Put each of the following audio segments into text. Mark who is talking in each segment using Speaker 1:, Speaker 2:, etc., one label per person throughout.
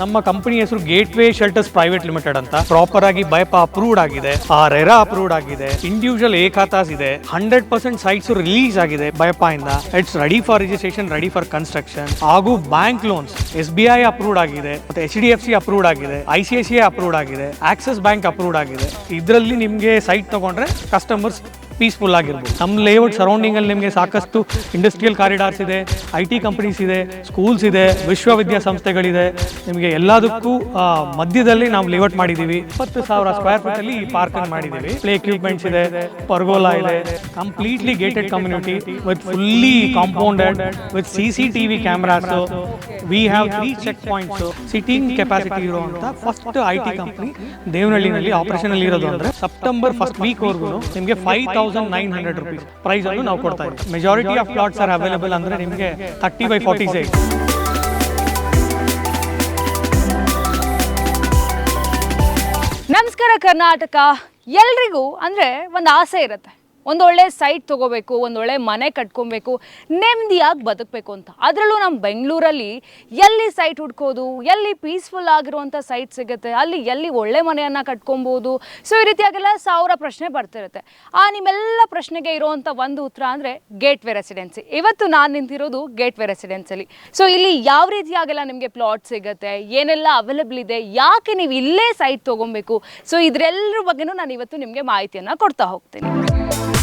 Speaker 1: ನಮ್ಮ ಕಂಪನಿ ಹೆಸರು gate way shelters private limited ಅಂತ. ಪ್ರಾಪರ್ ಆಗಿ ಬೈಪಾ ಅಪ್ರೂವ್ಡ್ ಆಗಿದೆ. ಆ ರೆರಾ ಅಪ್ರೂವ್ಡ್ ಆಗಿದೆ. ಇಂಡಿವಿಜುವಲ್ ಏಕಾತಾಸ್ ಇದೆ. ಹಂಡ್ರೆಡ್ ಪರ್ಸೆಂಟ್ ಸೈಟ್ಸ್ ರಿಲೀಸ್ ಆಗಿದೆ ಬೈಪಾ ಇಂದ. It's ready for registration ready for construction ಹಾಗೂ bank loans S B I approved ಆಗಿದೆ. ಮತ್ತೆ H D F C approved ಆಗಿದೆ. I C I C I approved ಆಗಿದೆ. ಆಕ್ಸಿಸ್ ಬ್ಯಾಂಕ್ ಅಪ್ರೂವ್ಡ್ ಆಗಿದೆ. ಇದರಲ್ಲಿ ನಿಮಗೆ ಸೈಟ್ ತಗೊಂಡ್ರೆ ಕಸ್ಟಮರ್ಸ್ ಪೀಸ್ಫುಲ್ ಆಗಿರ್ಬೋದು. ನಮ್ಮ ಲೇಔಟ್ ಸರೌಂಡಿಂಗ್ ಅಲ್ಲಿ ನಿಮಗೆ ಸಾಕಷ್ಟು ಇಂಡಸ್ಟ್ರಿಯಲ್ ಕಾರಿಡಾರ್ಸ್ ಇದೆ ಐ ಟಿ ಕಂಪನೀಸ್ ಇದೆ ಸ್ಕೂಲ್ಸ್ ಇದೆ, ವಿಶ್ವವಿದ್ಯಾಸಂಸ್ಥೆಗಳಿದೆ. ನಿಮಗೆ ಎಲ್ಲದಕ್ಕೂ ಮಧ್ಯದಲ್ಲಿ ನಾವು ಲೇಔಟ್ ಮಾಡಿದ್ದೀವಿ ಇಪ್ಪತ್ತು ಸಾವಿರ ಸ್ಕ್ವೇರ್ ಫೀಟ್ ಅಲ್ಲಿ ಈ ಪಾರ್ಕ್ ಮಾಡಿದ್ದೀವಿ ಪ್ಲೇ ಎಕ್ವಿಪ್ಮೆಂಟ್ಸ್ ಇದೆ ಪರ್ಗೋಲಾ ಇದೆ completely gated community with fully compounded with C C T V cameras we have three check points sitting capacity ಇರುವಂತ ಫಸ್ಟ್ ಐ ಟಿ ಕಂಪ್ನಿ ದೇವನಹಳ್ಳಿನಲ್ಲಿ ಆಪರೇಷನ್ ಅಲ್ಲಿ ಇರೋದು ಅಂದ್ರೆ ಸೆಪ್ಟೆಂಬರ್ ಫಸ್ಟ್ ವೀಕ್ ವರ್ಗು ನಿಮಗೆ five thousand nine hundred rupees price ಅನ್ನು ನಾವು ಕೊಡ್ತಾ ಇದ್ದೀವಿ. Majority of plots are available ಅಂದ್ರೆ ನಿಮಗೆ ತರ್ಟಿ ಬೈ ಫಾರ್ಟಿ ಸೈಟ್
Speaker 2: ನಮಸ್ಕಾರ ಕರ್ನಾಟಕ. ಎಲ್ರಿಗೂ ಅಂದರೆ ಒಂದು ಆಸೆ ಇರುತ್ತೆ. ಒಂದೊಳ್ಳೆ ಸೈಟ್ ತೊಗೋಬೇಕು ಒಂದೊಳ್ಳೆ ಮನೆ ಕಟ್ಕೊಬೇಕು, ನೆಮ್ಮದಿಯಾಗಿ ಬದುಕಬೇಕು ಅಂತ. ಅದರಲ್ಲೂ ನಮ್ಮ ಬೆಂಗಳೂರಲ್ಲಿ ಎಲ್ಲಿ ಸೈಟ್ ಹುಡ್ಕೋದು, ಎಲ್ಲಿ ಪೀಸ್ಫುಲ್ ಆಗಿರುವಂಥ ಸೈಟ್ ಸಿಗುತ್ತೆ, ಅಲ್ಲಿ ಎಲ್ಲಿ ಒಳ್ಳೆ ಮನೆಯನ್ನು ಕಟ್ಕೊಬೋದು. ಸೊ ಈ ರೀತಿಯಾಗೆಲ್ಲ ಸಾವಿರ ಪ್ರಶ್ನೆ ಬರ್ತಿರುತ್ತೆ. ಆ ನಿಮ್ಮೆಲ್ಲ ಪ್ರಶ್ನೆಗೆ ಇರುವಂಥ ಒಂದು ಉತ್ತರ ಅಂದರೆ ಗೇಟ್ ವೇ ರೆಸಿಡೆನ್ಸಿ ಇವತ್ತು ನಾನು ನಿಂತಿರೋದು ಗೇಟ್ ವೇ ರೆಸಿಡೆನ್ಸಲ್ಲಿ ಸೊ ಇಲ್ಲಿ ಯಾವ ರೀತಿಯಾಗೆಲ್ಲ ನಿಮಗೆ ಪ್ಲಾಟ್ ಸಿಗುತ್ತೆ, ಏನೆಲ್ಲ ಅವೈಲೇಬಲ್ ಇದೆ, ಯಾಕೆ ನೀವು ಇಲ್ಲೇ ಸೈಟ್ ತೊಗೊಬೇಕು? ಸೊ ಇದರೆಲ್ಲರ ಬಗ್ಗೆ ನಾನು ಇವತ್ತು ನಿಮಗೆ ಮಾಹಿತಿಯನ್ನು ಕೊಡ್ತಾ ಹೋಗ್ತೀನಿ. Bye.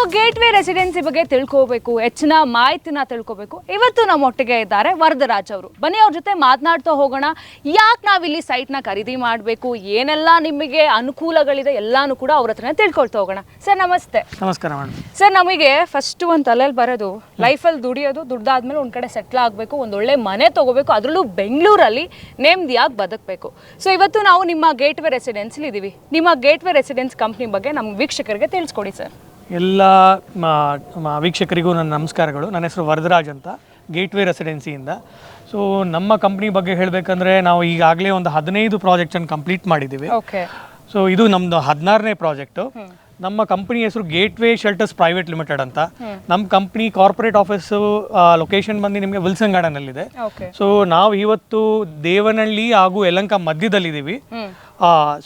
Speaker 2: So gate way residency ಬಗ್ಗೆ ತಿಳ್ಕೋಬೇಕು ಹೆಚ್ಚಿನ ಮಾಹಿತಿನ ತಿಳ್ಕೋಬೇಕು. ಇವತ್ತು ನಮ್ಮ ಒಟ್ಟಿಗೆ ಇದ್ದಾರೆ ವರದರಾಜ್ ಅವರು. ಬನ್ನಿ ಅವ್ರ ಜೊತೆ ಮಾತನಾಡ್ತಾ ಹೋಗೋಣ. ಯಾಕೆ ನಾವಿಲ್ಲಿ ಸೈಟ್ನ ಖರೀದಿ ಮಾಡಬೇಕು? ಏನೆಲ್ಲ ನಿಮಗೆ ಅನುಕೂಲಗಳಿದೆ? ಎಲ್ಲಾನು ಕೂಡ ಅವ್ರ ಹತ್ರನೇ ತಿಳ್ಕೊಳ್ತಾ ಹೋಗೋಣ. ಸರ್ ನಮಸ್ತೆ.
Speaker 1: ನಮಸ್ಕಾರ ಮೇಡಮ್.
Speaker 2: ಸರ್ ನಮಗೆ ಫಸ್ಟ್ ಒಂದು ತಲೆಯಲ್ಲಿ ಬರೋದು ಲೈಫಲ್ಲಿ ದುಡಿಯೋದು ದುಡ್ದಾದ್ಮೇಲೆ ಒಂದು ಕಡೆ ಸೆಟ್ಲ್ ಆಗಬೇಕು ಒಂದು ಒಳ್ಳೆ ಮನೆ ತೊಗೋಬೇಕು ಅದರಲ್ಲೂ ಬೆಂಗಳೂರಲ್ಲಿ ನೆಮ್ಮದಿಯಾಗಿ ಬದುಕಬೇಕು. ಸೊ ಇವತ್ತು ನಾವು ನಿಮ್ಮ ಗೇಟ್ ವೇ ರೆಸಿಡೆನ್ಸ್ಲಿ ಇದ್ದೀವಿ ನಿಮ್ಮ ಗೇಟ್ ವೇ ರೆಸಿಡೆನ್ಸ್ ಕಂಪ್ನಿ ಬಗ್ಗೆ ನಮ್ಮ ವೀಕ್ಷಕರಿಗೆ ತಿಳಿಸ್ಕೊಡಿ ಸರ್.
Speaker 1: ಎಲ್ಲ ವೀಕ್ಷಕರಿಗೂ ನನ್ನ ನಮಸ್ಕಾರಗಳು. ನನ್ನ ಹೆಸರು ವರದರಾಜ್ ಅಂತ ಗೇಟ್ವೇ ರೆಸಿಡೆನ್ಸಿಯಿಂದ ಸೊ ನಮ್ಮ ಕಂಪ್ನಿ ಬಗ್ಗೆ ಹೇಳಬೇಕಂದ್ರೆ ನಾವು ಈಗಾಗಲೇ ಒಂದು ಹದಿನೈದು ಪ್ರಾಜೆಕ್ಟ್ಸನ್ನು ಕಂಪ್ಲೀಟ್ ಮಾಡಿದ್ದೀವಿ.
Speaker 2: ಓಕೆ
Speaker 1: ಸೊ ಇದು ನಮ್ಮದು ಹದಿನಾರನೇ ಪ್ರಾಜೆಕ್ಟು ನಮ್ಮ ಕಂಪನಿ ಹೆಸರು ಗೇಟ್ವೇ ಶೆಲ್ಟರ್ಸ್ ಪ್ರೈವೇಟ್ ಲಿಮಿಟೆಡ್ ಅಂತ. ನಮ್ಮ ಕಂಪನಿ ಕಾರ್ಪೊರೇಟ್ ಆಫೀಸ್ ಲೊಕೇಶನ್ ಬಂದು ನಿಮಗೆ ವಿಲ್ಸನ್ ಗಾರ್ಡನಲ್ಲಿದೆ
Speaker 2: ಓಕೆ
Speaker 1: ಸೊ ನಾವು ಇವತ್ತು ದೇವನಹಳ್ಳಿ ಹಾಗೂ ಯಲಂಕ ಮಧ್ಯದಲ್ಲಿದ್ದೀವಿ.